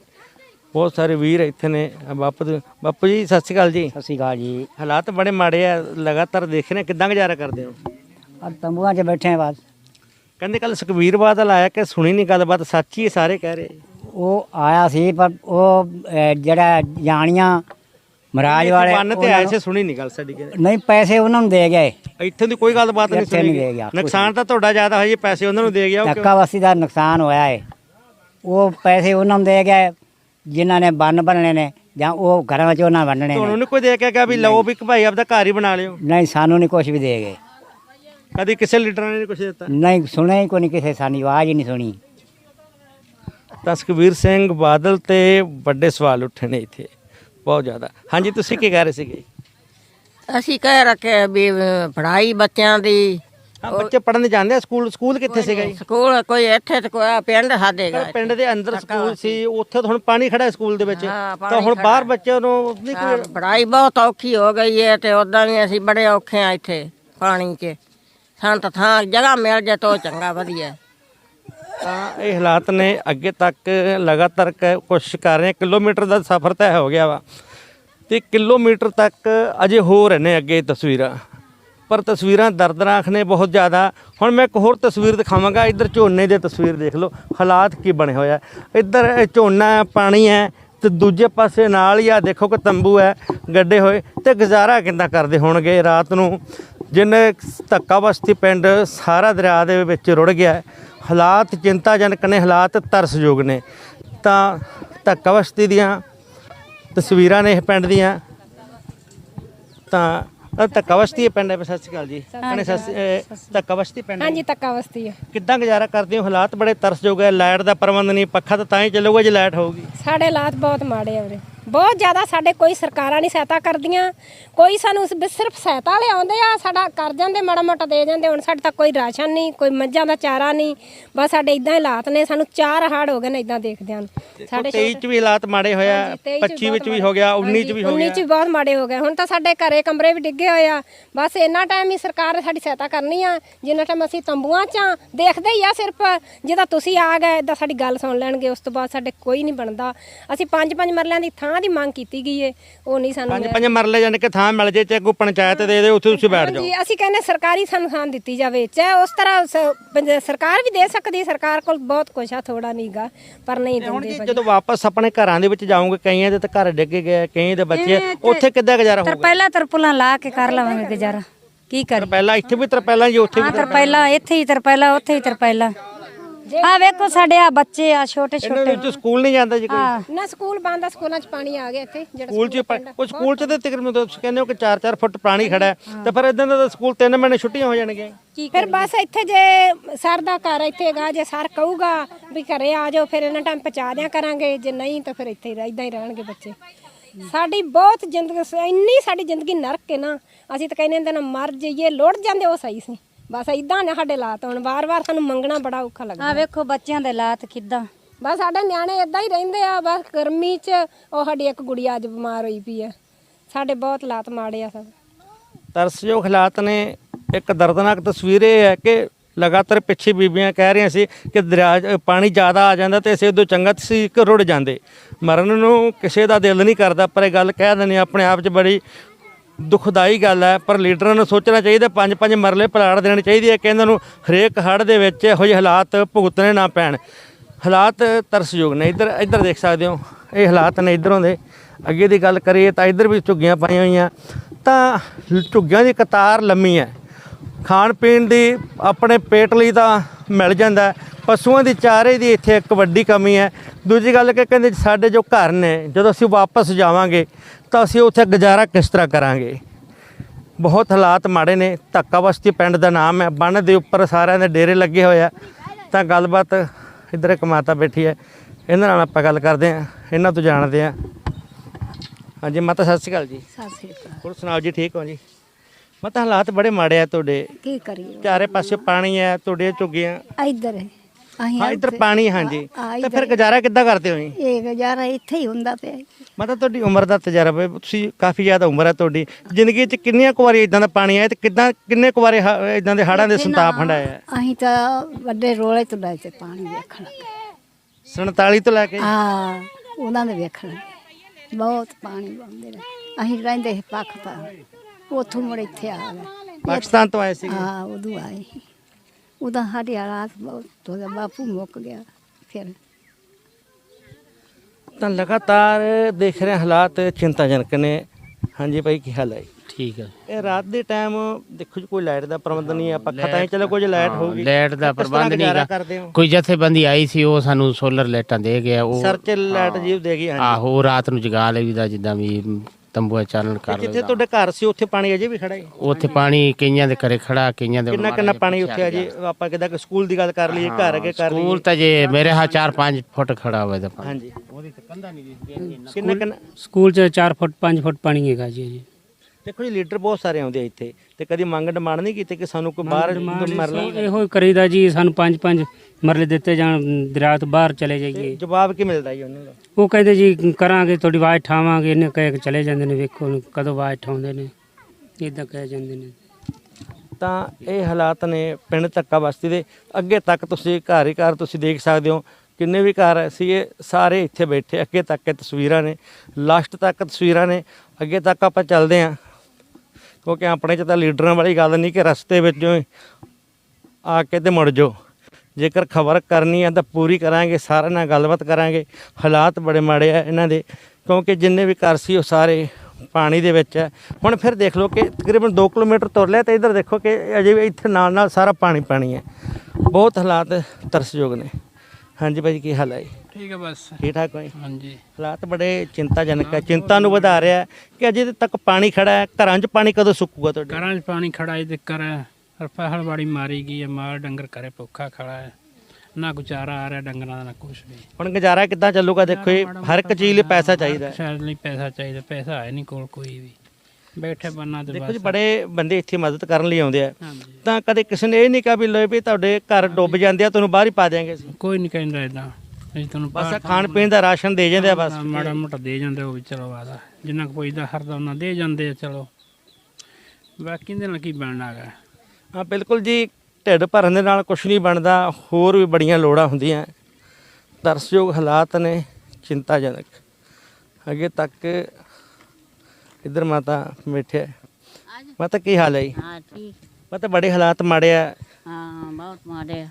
ਬਹੁਤ ਸਾਰੇ ਵੀਰ ਇੱਥੇ ਨੇ। ਬਾਪੂ ਦੇ- ਬਾਪੂ ਜੀ ਸਤਿ ਸ਼੍ਰੀ ਅਕਾਲ ਜੀ। ਸਤਿ ਸ਼੍ਰੀ ਅਕਾਲ ਜੀ। ਹਾਲਾਤ ਬੜੇ ਮਾੜੇ ਆ ਲਗਾਤਾਰ ਦੇਖ ਰਹੇ ਕਿੱਦਾਂ ਗੁਜ਼ਾਰਾ ਕਰਦੇ ਹੋ? ਆ ਤੰਬੂਆਂ 'ਚ ਬੈਠੇ ਆ ਬਸ। ਕਹਿੰਦੇ ਕੱਲ ਸੁਖਬੀਰ ਬਾਦਲ ਆਇਆ ਕਿ ਸੁਣੀ ਨਹੀਂ ਗੱਲਬਾਤ ਸੱਚੀ ਹੈ ਸਾਰੇ ਕਹਿ ਰਹੇ? ਉਹ ਆਇਆ ਸੀ ਪਰ ਉਹ ਅਹ, ਜਿਹੜਾ ਜਾਣੀਆਂ ਮਹਾਰਾਜ ਵਾਲੇ ਬੰਨ ਤੇ ਆਏ ਸੀ ਸੁਣੀ ਨਹੀਂ ਗੱਲ ਸਾਡੀ ਕਹਿੰਦੇ ਨਹੀਂ ਪੈਸੇ ਉਹਨਾਂ ਨੂੰ ਦੇ ਗਏ। ਇੱਥੇ ਦੀ ਕੋਈ ਗੱਲਬਾਤ ਨਹੀਂ ਇੱਥੇ ਨਹੀਂ ਸੁਣੀ ਦੇ ਗਿਆ, ਕੁਛ ਨੁਕਸਾਨ ਤਾਂ ਤੁਹਾਡਾ ਜ਼ਿਆਦਾ ਹੋਇਆ ਜੀ ਪੈਸੇ ਉਹਨਾਂ ਨੂੰ ਦੇ ਗਿਆ ਉਹ ਕਿਉਂ? ਧੱਕਾ ਵਸੀ ਦਾ ਨੁਕਸਾਨ ਹੋਇਆ ਹੈ ਉਹ ਪੈਸੇ ਉਹਨਾਂ ਨੂੰ ਦੇ ਗਏ ਜਿਨ੍ਹਾਂ ਨੇ ਬੰਨ ਬਣਨੇ ਨੇ ਜਾਂ ਉਹ ਘਰਾਂ ਵਿੱਚ ਉਹਨਾਂ ਵੰਡਣੇ ਤੁਹਾਨੂੰ ਨੇ। ਨਹੀਂ ਕੋਈ ਦੇ ਕੇ ਗਿਆ ਵੀ ਲਓ ਵੀ ਕਿ ਭਾਈ ਆਪਦਾ ਘਰ ਹੀ ਬਣਾ ਲਿਓ? ਨਹੀਂ ਸਾਨੂੰ ਨਹੀਂ ਕੁਝ ਵੀ ਦੇ ਗਏ। ਕਦੀ ਕਿਸੇ ਲੀਡਰਾਂ ਨੇ ਕੁਝ ਦਿੱਤਾ? ਨਹੀਂ ਸੁਣਿਆ ਹੀ ਕੋਈ ਨਹੀਂ ਕਿਸੇ ਸਾਡੀ ਆਵਾਜ਼ ਹੀ ਨਹੀਂ ਸੁਣੀ। ਤਾਂ ਸੁਖਬੀਰ ਸਿੰਘ ਬਾਦਲ ਤੇ ਵੱਡੇ ਸਵਾਲ ਉੱਠੇ ਨੇ ਇੱਥੇ। ਬਹੁਤ ਜ਼ਿਆਦਾ। ਹਾਂਜੀ ਤੁਸੀਂ ਕੀ ਕਹਿ ਰਹੇ ਸੀਗੇ? ਅਸੀਂ ਕਹਿ ਰੱਖੇ ਵੀ ਅਹ, ਪੜ੍ਹਾਈ ਬੱਚਿਆਂ ਦੀ ਹਾਂ ਬੱਚੇ ਪੜ੍ਹਨ ਜਾਂਦੇ ਆ ਸਕੂਲ ਸਕੂਲ ਕਿੱਥੇ ਸੀਗਾ ਜੀ? ਸਕੂਲ ਕੋਈ ਇੱਥੇ ਤੇ ਕੋਈ ਪਿੰਡ ਸਾਡੇਗਾ ਪਿੰਡ ਦੇ ਅੰਦਰ ਸਕੂਲ ਸੀ। ਉੱਥੇ ਤਾਂ ਹੁਣ ਪਾਣੀ ਖੜਾ ਹੈ ਸਕੂਲ ਦੇ ਵਿੱਚ। ਤਾਂ ਹੁਣ ਬਾਹਰ ਬੱਚਿਆਂ ਨੂੰ ਨਹੀਂ ਕੋਈ ਪੜ੍ਹਾਈ ਬਹੁਤ ਔਖੀ ਹੋ ਗਈ ਹੈ ਤੇ ਉਦਾਂ ਵੀ ਅਸੀਂ ਬੜੇ ਔਖੇ ਆ ਇੱਥੇ ਪਾਣੀ 'ਚ ਸਾਨੂੰ ਤਾਂ ਥਾਂ ਜਗ੍ਹਾ ਮਿਲ ਜੇ ਤਾਂ ਚੰਗਾ ਵਧੀਆ। ਤਾਂ ਇਹ ਹਾਲਾਤ ਨੇ ਅੱਗੇ ਤੱਕ ਲਗਾਤਾਰ ਕੋਸ਼ਿਸ਼ ਕਰ ਰਹੇ ਕਿਲੋਮੀਟਰ ਦਾ ਸਫ਼ਰ ਤੈਅ ਹੋ ਗਿਆ ਵਾ। ਤੇ ਕਿਲੋਮੀਟਰ ਤੱਕ ਅਜੇ ਹੋ ਰਹੇ ਨੇ ਅੱਗੇ ਤਸਵੀਰਾਂ। ਪਰ ਤਸਵੀਰਾਂ ਦਰਦਨਾਕ ਨੇ ਬਹੁਤ ਜ਼ਿਆਦਾ। ਹੁਣ ਮੈਂ ਇੱਕ ਹੋਰ ਤਸਵੀਰ ਦਿਖਾਵਾਂਗਾ। ਇੱਧਰ ਝੋਨੇ ਦੀ ਤਸਵੀਰ ਦੇਖ ਲਓ। ਹਾਲਾਤ ਕੀ ਬਣੇ ਹੋਇਆ ਇੱਧਰ ਝੋਨਾ ਹੈ, ਪਾਣੀ ਹੈ ਤੇ ਦੂਜੇ ਪਾਸੇ ਨਾਲ ਹੀ ਆ ਦੇਖੋ ਕਿ ਤੰਬੂ ਹੈ ਗੱਡੇ ਹੋਏ ਤੇ ਗੁਜ਼ਾਰਾ ਕਿੰਦਾ ਕਰਦੇ ਹੋਣਗੇ ਰਾਤ ਨੂੰ? ਜਿੰਨੇ ਧੱਕਾ ਬਸਤੀ ਪਿੰਡ ਸਾਰਾ ਦਰਿਆ ਦੇ ਵਿੱਚ ਰੁੜ ਗਿਆ ਹਾਲਾਤ ਚਿੰਤਾਜਨਕ ਨੇ ਹਾਲਾਤ ਤਰਸਯੋਗ ਨੇ। ਤਾਂ ਧੱਕਾ ਬਸਤੀ ਦੀਆਂ ਤਸਵੀਰਾਂ ਨੇ ਇਹ ਪਿੰਡ ਦੀਆਂ। ਤਾਂ ਇਹ ਧੱਕਾ ਬਸਤੀ ਹੈ ਪਿੰਡ ਹੈ ਸਤਿ ਸ਼੍ਰੀ ਅਕਾਲ ਜੀ। ਭੈਣੇ ਸਤਿ ਸ਼੍ਰੀ- ਅਹ ਧੱਕਾ ਪਿੰਡ ਹੈ ਹਾਂਜੀ ਤੱਕਾ ਵਸਤੀ ਆ ਕਿੱਦਾਂ ਗੁਜ਼ਾਰਾ ਕਰਦੇ ਹੋ? ਹਾਲਾਤ ਬੜੇ ਤਰਸਯੋਗ ਹੈ ਲਾਈਟ ਦਾ ਪ੍ਰਬੰਧ ਨਹੀਂ ਪੱਖਾ ਤਾਂ ਤਾਂ ਹੀ ਚੱਲੂਗਾ ਜੇ ਲਾਈਟ ਹੋਊਗੀ। ਸਾਡੇ ਹਾਲਾਤ ਬਹੁਤ ਮਾੜੇ ਆ ਵੀਰੇ। ਬਹੁਤ ਜ਼ਿਆਦਾ ਸਾਡੇ ਕੋਈ ਸਰਕਾਰਾਂ ਨਹੀਂ ਸਹਾਇਤਾ ਕਰਦੀਆਂ ਕੋਈ ਸਾਨੂੰ ਸਿਰਫ ਸਹਾਇਤਾ ਲਿਆਉਂਦੇ ਆ ਸਾਡਾ ਕਰ ਜਾਂਦੇ ਮਾੜਾ ਮੋਟਾ ਦੇ ਜਾਂਦੇ ਹੁਣ ਸਾਡੇ ਤੱਕ ਕੋਈ ਰਾਸ਼ਨ ਨਹੀਂ ਕੋਈ ਮੱਝਾਂ ਦਾ ਚਾਰਾ ਨਹੀਂ ਬਸ ਸਾਡੇ ਇਦਾਂ ਹਾਲਾਤ ਨੇ ਸਾਨੂੰ ਚਾਰ ਹਾੜ ਹੋ ਗਏ ਨੇ ਇਦਾਂ ਦੇਖਦਿਆਂ ਨੂੰ। ਸਾਡੇ 23 ਚ ਵੀ ਹਾਲਾਤ ਮਾੜੇ ਹੋਇਆ 25 ਵਿੱਚ ਵੀ ਹੋ ਗਿਆ 19 ਚ ਵੀ ਹੋ 19 ਗਿਆ। ਚ ਵੀ ਬਹੁਤ ਮਾੜੇ ਹੋ ਗਏ ਹੁਣ ਤਾਂ ਸਾਡੇ ਘਰੇ ਕਮਰੇ ਵੀ ਡਿੱਗੇ ਹੋਏ ਆ ਬਸ ਇੰਨਾ ਟਾਈਮ ਹੀ ਸਰਕਾਰ ਸਾਡੀ ਸਹਾਇਤਾ ਕਰਨੀ ਆ ਜਿੰਨਾ ਟਾਈਮ ਅਸੀਂ ਤੰਬੂਆਂ 'ਚ ਦੇਖਦੇ ਹੀ ਆ ਸਿਰਫ ਜਿਹਦਾ ਤੁਸੀਂ ਆ ਗਏ ਏਦਾਂ ਸਾਡੀ ਗੱਲ ਸੁਣ ਲੈਣਗੇ ਉਸ ਤੋਂ ਬਾਅਦ ਸਾਡੇ ਕੋਈ ਨਹੀਂ ਬਣਦਾ ਅਸੀਂ ਪੰਜ ਪੰਜ ਮਰਲਿਆਂ ਦੀ ਥਾਂ ਦੀ ਮੰਗ ਕੀਤੀ ਗਈ ਏ ਉਹ ਨਹੀਂ ਸਾਨੂੰ ਪੰਜ ਪੰਜ ਮਰਲੇ ਜਾਣ ਕੇ ਥਾਂ ਮਿਲ ਜੇ ਚਾਹੇ ਕੋਈ ਪੰਚਾਇਤ ਦੇ ਦੇ ਉੱਥੇ ਤੁਸੀਂ ਬੈਠ ਜਾਓ। ਜੀ ਅਸੀਂ ਕਹਿੰਦੇ ਸਰਕਾਰੀ ਸਾਨੂੰ ਥਾਂ ਦਿੱਤੀ ਜਾਵੇ ਚਾਹੇ ਉਸ ਤਰ੍ਹਾਂ ਸ- ਪੰਜ- ਸਰਕਾਰ ਵੀ ਦੇ ਸਕਦੀ ਸਰਕਾਰ ਕੋਲ ਬਹੁਤ ਕੁਛ ਆ ਥੋੜਾ ਨਹੀਂਗਾ ਪਰ ਨਹੀਂ ਹੁਣ ਦਿੰਦੇ ਜੀ ਜਦੋਂ ਵਾਪਸ ਆਪਣੇ ਘਰਾਂ ਦੇ ਵਿੱਚ ਜਾਓਗੇ ਕਈਆਂ ਦੇ ਤਾਂ ਘਰ ਡਿੱਗੇ ਗਏ ਕਈਆਂ ਦੇ ਬੱਚੇ ਉੱਥੇ ਕਿੱਦਾਂ ਗੁਜ਼ਾਰਾ ਹੋਊਗਾ? ਪਹਿਲਾਂ ਤਰਪੁਲਾਂ ਲਾ ਕੇ ਕਰ ਲਵਾਂਗੇ ਗੁਜ਼ਾਰਾ। ਕੀ ਕਰ ਪਹਿਲਾਂ ਇੱਥੇ ਵੀ ਤਰਪੈਲਾਂ ਜੀ ਉੱਥੇ ਵੀ ਹਾਂ ਤਰਪੈਲਾ ਇੱਥੇ ਹੀ ਤਰਪੈਲਾ ਉੱਥੇ ਹੀ ਤਰਪੈਲਾ। ਆ ਵੇਖੋ ਸਾਡੇ ਆ ਬੱਚੇ ਆ ਛੋਟੇ ਇਹਨਾਂ ਵਿੱਚ ਸਕੂਲ ਨਹੀਂ ਜਾਂਦਾ ਜੀ ਕੋਈ? ਨਾ ਸਕੂਲ ਬੰਦ ਆ ਸਕੂਲਾਂ 'ਚ ਪਾਣੀ ਆ ਗਿਆ ਇੱਥੇ ਜਿਹੜਾ ਸਕੂਲ ਚ ਪਾ- ਉਹ ਸਕੂਲ ਚ ਤੇ ਤਕਰੀਬਨ ਤੁਸੀਂ ਕਹਿੰਦੇ ਹੋ ਕਿ 4-4 ਫੁੱਟ ਪਾਣੀ ਖੜਾ ਹੈ। ਤੇ ਫਿਰ ਇਦਾਂ ਦਾ ਤਾਂ ਸਕੂਲ ਤਿੰਨ ਮਹੀਨੇ ਛੁੱਟੀਆਂ ਹੋ ਜਾਣਗੀਆਂ। ਫਿਰ ਬਸ ਇੱਥੇ ਜੇ ਸਰ ਦਾ ਘਰ ਇੱਥੇ ਹੈਗਾ ਜੇ ਸਰ ਕਹੂਗਾ ਵੀ ਘਰੇ ਆ ਜਾਓ ਫਿਰ ਇਹਨਾਂ ਟਾਈਮ ਪਹੁੰਚਾ ਦਿਆਂ ਕਰਾਂਗੇ। ਜੇ ਨਹੀਂ ਤਾਂ ਫਿਰ ਇੱਥੇ ਹੀ ਇਦਾਂ ਹੀ ਰਹਿਣਗੇ ਬੱਚੇ। ਸਾਡੀ ਬਹੁਤ ਜ਼ਿੰਦਗੀ ਇੰਨੀ ਸਾਡੀ ਜ਼ਿੰਦਗੀ ਨਰਕ ਹੈ ਨਾ। ਅਸੀਂ ਤਾਂ ਕਹਿੰਦੇ ਹੁੰਦੇ ਨਾ ਮਰ ਜਾਈਏ ਲੁੱਟ ਜਾਂਦੇ ਉਹ ਸਹੀ ਸੀ। ਬਸ ਇਦਾਂ ਨੇ ਸਾਡੇ ਹਾਲਾਤ ਹੁਣ ਵਾਰ-ਵਾਰ ਸਾਨੂੰ ਮੰਗਣਾ ਬੜਾ ਔਖਾ ਲੱਗਦਾ। ਆ ਵੇਖੋ ਬੱਚਿਆਂ ਦੇ ਲਾਤ ਕਿੱਦਾਂ। ਬਸ ਸਾਡੇ ਨਿਆਣੇ ਇਦਾਂ ਹੀ ਰਹਿੰਦੇ ਆ ਬਸ ਗਰਮੀ 'ਚ ਉਹ ਸਾਡੀ ਇੱਕ ਗੁੜੀਆ ਅੱਜ ਬਿਮਾਰ ਹੋਈ ਪਈ ਆ। ਸਾਡੇ ਬਹੁਤ ਹਾਲਾਤ ਮਾੜੇ ਆ ਸਭ। ਤਰਸਯੋਗ ਹਾਲਾਤ ਨੇ ਇੱਕ ਦਰਦਨਾਕ ਤਸਵੀਰ ਇਹ ਹੈ ਕਿ ਲਗਾਤਾਰ ਪਿੱਛੇ ਬੀਬੀਆਂ ਕਹਿ ਰਹੀਆਂ ਸੀ ਕਿ ਦਰਿਆ ਪਾਣੀ ਜ਼ਿਆਦਾ ਆ ਜਾਂਦਾ ਤੇ ਇਸੇ ਤੋਂ ਚੰਗਾ ਸੀ ਕਿ ਰੁੜ ਜਾਂਦੇ। ਮਰਨ ਨੂੰ ਕਿਸੇ ਦਾ ਦਿਲ ਨਹੀਂ ਕਰਦਾ ਪਰ ਇਹ ਗੱਲ ਕਹਿ ਦਿੰਦੇ ਆਪਣੇ ਆਪ 'ਚ ਬੜੀ ਦੁਖਦਾਈ ਗੱਲ ਹੈ, ਪਰ ਲੀਡਰਾਂ ਨੂੰ ਸੋਚਣਾ ਚਾਹੀਦਾ, ਪੰਜ ਪੰਜ ਮਰਲੇ ਪਲਾੜ ਦੇਣੇ ਚਾਹੀਦੇ ਆ ਕਿ ਇਹਨਾਂ ਨੂੰ ਹਰੇਕ ਹੜ੍ਹ ਦੇ ਵਿੱਚ ਇਹੋ ਜਿਹੇ ਹਾਲਾਤ ਭੁਗਤਣੇ ਨਾ ਪੈਣ। ਹਾਲਾਤ ਤਰਸਯੋਗ ਨੇ, ਇੱਧਰ ਇੱਧਰ ਦੇਖ ਸਕਦੇ ਹੋ, ਇਹ ਹਾਲਾਤ ਨੇ ਇੱਧਰੋਂ ਦੇ। ਅੱਗੇ ਦੀ ਗੱਲ ਕਰੀਏ ਤਾਂ ਇੱਧਰ ਵੀ ਝੁੱਗੀਆਂ ਪਾਈਆਂ ਹੋਈਆਂ। ਤਾਂ ਝੁੱਗੀਆਂ ਦੀ ਕਤਾਰ ਲੰਮੀ ਹੈ। ਖਾਣ ਪੀਣ ਦੀ ਆਪਣੇ ਪੇਟ ਲਈ ਤਾਂ ਮਿਲ ਜਾਂਦਾ ਪਸ਼ੂਆਂ ਦੀ ਚਾਰੇ ਦੀ ਇੱਥੇ ਇੱਕ ਵੱਡੀ ਕਮੀ ਹੈ। ਦੂਜੀ ਗੱਲ ਕਿ ਕਹਿੰਦੇ ਸਾਡੇ ਜੋ ਘਰ ਨੇ, ਜਦੋਂ ਅਸੀਂ ਵਾਪਸ ਜਾਵਾਂਗੇ ਤਾਂ ਅਸੀਂ ਉੱਥੇ ਗੁਜ਼ਾਰਾ ਕਿਸ ਤਰ੍ਹਾਂ ਕਰਾਂਗੇ? ਬਹੁਤ ਹਾਲਾਤ ਮਾੜੇ ਨੇ। ਧੱਕਾ ਬਸਤੀ ਪਿੰਡ ਦਾ ਨਾਮ ਹੈ। ਬੰਨ ਦੇ ਉੱਪਰ ਸਾਰਿਆਂ ਦੇ ਡੇਰੇ ਲੱਗੇ ਹੋਏ ਆ। ਤਾਂ ਗੱਲਬਾਤ ਇੱਧਰ ਇੱਕ ਮਾਤਾ ਬੈਠੀ ਹੈ। ਇਹਨਾਂ ਨਾਲ ਆਪਾਂ ਗੱਲ ਕਰਦੇ ਹਾਂ। ਇਹਨਾਂ ਤੋਂ ਜਾਣਦੇ ਹਾਂ। ਹਾਂਜੀ ਮਾਤਾ ਸਤਿ ਸ਼੍ਰੀ ਅਕਾਲ ਜੀ। ਸਤਿ ਸ੍ਰੀ ਅਕਾਲ। ਹੋਰ ਸੁਣਾਓ ਜੀ ਠੀਕ ਹੋ ਜੀ? ਮਾਤਾ ਹਾਲਾਤ ਬੜੇ ਮਾੜੇ ਆ ਤੁਹਾਡੇ। ਕੀ ਕਰੀਏ? ਚਾਰੇ ਪਾਸੇ ਪਾਣੀ ਹੈ ਤੁਹਾਡੇ ਝੁੱਗੀਆਂ। ਇੱਧਰ ਹੈ। ਅਸੀਂ ਹਾਂ ਇੱਧਰ ਪਾਣੀ ਹਾਂਜੀ। ਆ, ਤਾਂ ਫਿਰ ਗੁਜ਼ਾਰਾ ਕਿੱਦਾਂ ਕਰਦੇ ਹੋ ਜੀ ਇਹ ਗੁਜ਼ਾਰਾ ਇੱਥੇ ਹੀ ਹੁੰਦਾ ਪਿਆ ਮਤਲਬ ਤੁਹਾਡੀ ਉਮਰ ਦਾ ਤਜਰਬਾ ਹੈ, ਤੁਸੀਂ ਕਾਫੀ ਜ਼ਿਆਦਾ ਉਮਰ ਹੈ ਤੁਹਾਡੀ। ਜ਼ਿੰਦਗੀ 'ਚ ਕਿੰਨੀਆਂ ਕੁ ਵਾਰੀ ਇਦਾਂ ਦਾ ਪਾਣੀ ਆਇਆ ਤੇ ਕਿੱਦਾਂ ਕਿੰਨੇ ਕੁ ਵਾਰੀ ਇਦਾਂ ਦੇ ਹੜ੍ਹਾਂ ਦੇ ਸੰਤਾਪ ਹੰਡਾਇਆ ਹੈ? ਅਸੀਂ ਤਾਂ ਵੱਡੇ ਰੋਲੇ ਤੋਂ ਲੈ ਕੇ ਪਾਣੀ ਵੇਖਣ ਲੱਗੇ। 47 ਤੋਂ ਲੈ ਕੇ? ਹਾਂ ਉਹਨਾਂ ਦੇ ਵੇਖਣ ਲੱਗੇ। ਬਹੁਤ ਪਾਣੀ ਬੰਦੇ ਨੇ। ਅਸੀਂ ਰਹਿੰਦੇ ਸੀ ਪਾਕਿਸਤਾਨ ਉੱਥੋਂ ਮੁੜ ਇੱਥੇ ਆ ਗਏ। ਪਾਕਿਸਤਾਨ ਤੋਂ ਆਏ ਸੀ ਹਾਂ ਉਦੋਂ ਆਏ ਸੀ। ਉਦੋਂ ਸਾਡੇ ਹਾਲਾਤ ਬਹੁਤ ਉਹਦਾ ਬਾਪੂ ਮੁੱਕ ਗਿਆ ਫਿਰ। ਤਾਂ ਲਗਾਤਾਰ ਦੇਖ ਰਹੇ ਹਾਲਾਤ ਚਿੰਤਾਜਨਕ ਨੇ। ਹਾਂਜੀ ਭਾਈ ਕੀ ਹਾਲ ਹੈ? ਠੀਕ ਹੈ। ਇਹ ਰਾਤ ਦੇ ਟਾਈਮ ਦੇਖੋ ਜੀ ਕੋਈ ਲਾਈਟ ਦਾ ਪ੍ਰਬੰਧ ਨਹੀਂ ਹੈ ਪੱਖਾ ਤਾਂ ਹੀ ਚਲੋ ਕੁਝ ਲਾਈਟ ਹੋਊਗੀ। ਲਾਈਟ ਦਾ ਪ੍ਰਬੰਧ ਗੁਜ਼ਾਰਾ ਨਹੀਂਗਾ ਕਰਦੇ ਹੋ? ਕੋਈ ਜਥੇਬੰਦੀ ਆਈ ਸੀ ਉਹ ਸਾਨੂੰ ਸੋਲਰ ਲਾਈਟਾਂ ਦੇ ਗਿਆ ਉਹ ਸਰਚ ਲਾਈਟ ਜੀ ਦੇਗੀ ਹਾਂਜੀ। ਆਹੋ ਰਾਤ ਨੂੰ ਜਗਾ ਲਈਦਾ ਜਿੱਦਾਂ ਵੀ ਤੰਬੂਆ ਚਾਨਣ ਕਰ ਜਿੱਥੇ ਲਈਦਾ ਤੁਹਾਡੇ ਘਰ ਸੀ? ਉੱਥੇ ਪਾਣੀ ਅਜੇ ਵੀ ਖੜਾ ਹੈ ਉੱਥੇ ਪਾਣੀ ਕਈਆਂ ਦੇ ਘਰੇ ਖੜਾ ਕਈਆਂ ਦੇ ਕਿੰਨਾ ਕਿੰਨਾ ਪਾਣੀ ਉੱਥੇ ਅਜੇ? ਆਪਾਂ ਕਿਦਾਂ ਕਿ ਸਕੂਲ ਦੀ ਗੱਲ ਕਰ ਲਈਏ ਘਰ ਅੱਗੇ ਕਰ ਸਕੂਲ ਲਈਏ ਤਾਂ ਜੇ ਮੇਰੇ ਹਾਂ 4-5 ਫੁੱਟ ਖੜਾ ਹੋਇਆ ਦਾ ਪਾਣੀ। ਹਾਂਜੀ। ਕਿੰਨਾ ਕਿੰਨਾ ਸਕੂਲ 'ਚ 4 ਫੁੱਟ 5 ਫੁੱਟ ਪਾਣੀ ਹੈਗਾ ਜੀ ਜੀ ਦੇਖੋ ਜੀ ਲੀਡਰ ਬਹੁਤ ਸਾਰੇ ਆਉਂਦੇ ਆ ਇੱਥੇ ਤੇ ਕਦੀ ਮੰਗ ਡਿਮਾਂਡ ਨਹੀਂ ਕੀਤੀ ਕਿ ਸਾਨੂੰ ਕੋਈ ਬਾਹਰ ਮਰਲਾ ਇਹੋ ਹੀ ਕਰੀਦਾ ਜੀ ਸਾਨੂੰ ਪੰਜ ਪੰਜ ਮਰਲੇ ਦਿੱਤੇ ਜਾਣ ਦਰਿਆ ਤੋਂ ਬਾਹਰ ਚਲੇ ਜਾਈਏ। ਜਵਾਬ ਕੀ ਮਿਲਦਾ ਜੀ ਉਹਨਾਂ ਦਾ? ਉਹ ਕਹਿੰਦੇ ਜੀ ਕਰਾਂਗੇ ਤੁਹਾਡੀ ਆਵਾਜ਼ ਠਾਵਾਂਗੇ ਇਹਨੇ ਕਹਿ ਕੇ ਚਲੇ ਜਾਂਦੇ ਨੇ ਵੇਖੋ ਕਦੋਂ ਆਵਾਜ਼ ਠਾਉਂਦੇ ਨੇ ਇਦਾਂ ਕਹਿ ਜਾਂਦੇ ਨੇ। ਤਾਂ ਇਹ ਹਾਲਾਤ ਨੇ ਪਿੰਡ ਧੱਕਾ ਬਸਤੀ ਦੇ। ਅੱਗੇ ਤੱਕ ਤੁਸੀਂ ਘਰ ਹੀ ਘਰ ਤੁਸੀਂ ਦੇਖ ਸਕਦੇ ਹੋ ਕਿੰਨੇ ਵੀ ਘਰ ਸੀ ਇਹ ਸਾਰੇ ਇੱਥੇ ਬੈਠੇ ਅੱਗੇ ਤੱਕ ਇਹ ਤਸਵੀਰਾਂ ਨੇ ਲਾਸਟ ਤੱਕ ਤਸਵੀਰਾਂ ਨੇ ਅੱਗੇ ਤੱਕ ਆਪਾਂ ਚੱਲਦੇ ਹਾਂ। ਕਿਉਂਕਿ ਆਪਣੇ ਚ ਤਾਂ ਲੀਡਰਾਂ ਵਾਲੀ ਗੱਲ ਨਹੀਂ ਕਿ ਰਸਤੇ ਵਿੱਚੋਂ ਹੀ ਆ ਕੇ ਤੇ ਮੁੜ ਜਾਓ। ਜੇਕਰ ਖਬਰ ਕਰਨੀ ਹੈ ਤਾਂ ਪੂਰੀ ਕਰਾਂਗੇ, ਸਾਰਿਆਂ ਨਾਲ ਗੱਲਬਾਤ ਕਰਾਂਗੇ। ਹਾਲਾਤ ਬੜੇ ਮਾੜੇ ਆ ਇਹਨਾਂ ਦੇ, ਕਿਉਂਕਿ ਜਿੰਨੇ ਵੀ ਘਰ ਸੀ ਉਹ ਸਾਰੇ ਪਾਣੀ ਦੇ ਵਿੱਚ ਹੈ ਹੁਣ ਫਿਰ ਦੇਖ ਲਓ ਕਿ ਤਕਰੀਬਨ 2 ਕਿਲੋਮੀਟਰ ਤੁਰ ਲਿਆ ਤੇ ਇਧਰ ਦੇਖੋ ਕਿ ਅਜੇ ਵੀ ਇੱਥੇ ਨਾਲ ਨਾਲ ਸਾਰਾ ਪਾਣੀ ਪਾਣੀ ਹੈ ਬਹੁਤ ਹਾਲਾਤ ਤਰਸਯੋਗ ਨੇ। ਹਾਂਜੀ ਭਾਈ, ਕੀ ਹਾਲ ਹੈ ਜੀ? ਠੀਕ ਹੈ ਬਸ। ਠੀਕ ਠਾਕ ਹੋ ਜੀ? ਹਾਂਜੀ। ਹਾਲਾਤ ਬੜੇ ਚਿੰਤਾਜਨਕ ਹੈ ਚਿੰਤਾ ਨੂੰ ਵਧਾ ਰਿਹਾ ਹੈ ਕਿ ਅਜੇ ਤੱਕ ਪਾਣੀ ਖੜਾ ਹੈ ਘਰਾਂ 'ਚ ਪਾਣੀ ਕਦੋਂ ਸੁੱਕੂਗਾ ਤੁਹਾਡੇ? ਘਰਾਂ 'ਚ ਪਾਣੀ ਖੜਾ ਹੈ ਤੇ ਕਰ ਫਸਲ ਬਾੜੀ ਮਾਰੀ ਗਈ ਹੈ ਮਾਲ ਡੰਗਰ ਘਰੇ ਭੁੱਖਾ ਖੜਾ ਹੈ। ਨਾ ਗੁਜ਼ਾਰਾ ਆ ਰਿਹਾ ਡੰਗਰਾਂ ਦਾ ਨਾ ਕੁਛ ਵੀ। ਹੁਣ ਗੁਜ਼ਾਰਾ ਕਿੱਦਾਂ ਚੱਲੂਗਾ ਦੇਖੋ ਇਹ ਹਰ ਇੱਕ ਚੀਜ਼ ਲਈ ਪੈਸਾ ਚਾਹੀਦਾ ਹੈ। ਸ਼ਾਇਦ ਲਈ ਪੈਸਾ ਚਾਹੀਦਾ ਪੈਸਾ ਹੈ ਨਹੀਂ ਕੋਲ ਕੋਈ ਵੀ। ਬੈਠੇ ਬੰਨਾ ਤੇ ਦੇਖੋ ਜੀ ਬੜੇ ਬੰਦੇ ਇੱਥੇ ਮਦਦ ਕਰਨ ਲਈ ਆਉਂਦੇ ਆ। ਤਾਂ ਕਦੇ ਕਿਸੇ ਨੇ ਇਹ ਨਹੀਂ ਕਿਹਾ ਵੀ ਲੋ ਵੀ ਤੁਹਾਡੇ ਘਰ ਡੁੱਬ ਜਾਂਦੇ ਆ ਤੁਹਾਨੂੰ ਬਾਹਰ ਹੀ ਪਾ ਅਸੀਂ। ਕੋਈ ਨਹੀਂ ਕਹਿੰਦਾ ਇਦਾਂ ਅਸੀਂ ਤੁਹਾਨੂੰ ਬਸ ਖਾਣ ਪੀਣ ਦਾ ਰਾਸ਼ਨ ਦੇ ਜਾਂਦੇ ਆ ਬਸ। ਮਾੜਾ ਮੋਟਾ ਦੇ ਜਾਂਦੇ ਉਹ ਵੀ ਚਲੋ ਆਦਾ ਜਿੰਨਾ ਕੁ ਪੁੱਛਦਾ ਹਰਦਾ ਉਹਨਾਂ ਦੇ ਜਾਂਦੇ ਆ ਚਲੋ। ਬਾਕੀ ਦੇ ਨਾਲ ਕੀ ਬਣਨਾ ਹੈਗਾ? ਹਾਂ ਬਿਲਕੁਲ ਜੀ ਢਿੱਡ ਭਰਨ ਦੇ ਨਾਲ ਕੁਝ ਨਹੀਂ ਬਣਦਾ ਹੋਰ ਵੀ ਬੜੀਆਂ ਲੋੜਾਂ ਹੁੰਦੀਆਂ। ਤਰਸਯੋਗ ਹਾਲਾਤ ਨੇ ਚਿੰਤਾਜਨਕ। ਅੱਗੇ ਤੱਕ ਇੱਧਰ ਮਾਤਾ ਬੈਠੇ ਮਾਤਾ ਕੀ ਹਾਲ ਹੈ ਜੀ? ਹਾਂ ਠੀਕ। ਮਾਤਾ ਬੜੇ ਹਾਲਾਤ ਮਾੜੇ ਆ। ਹਾਂ ਬਹੁਤ ਮਾੜੇ ਆ।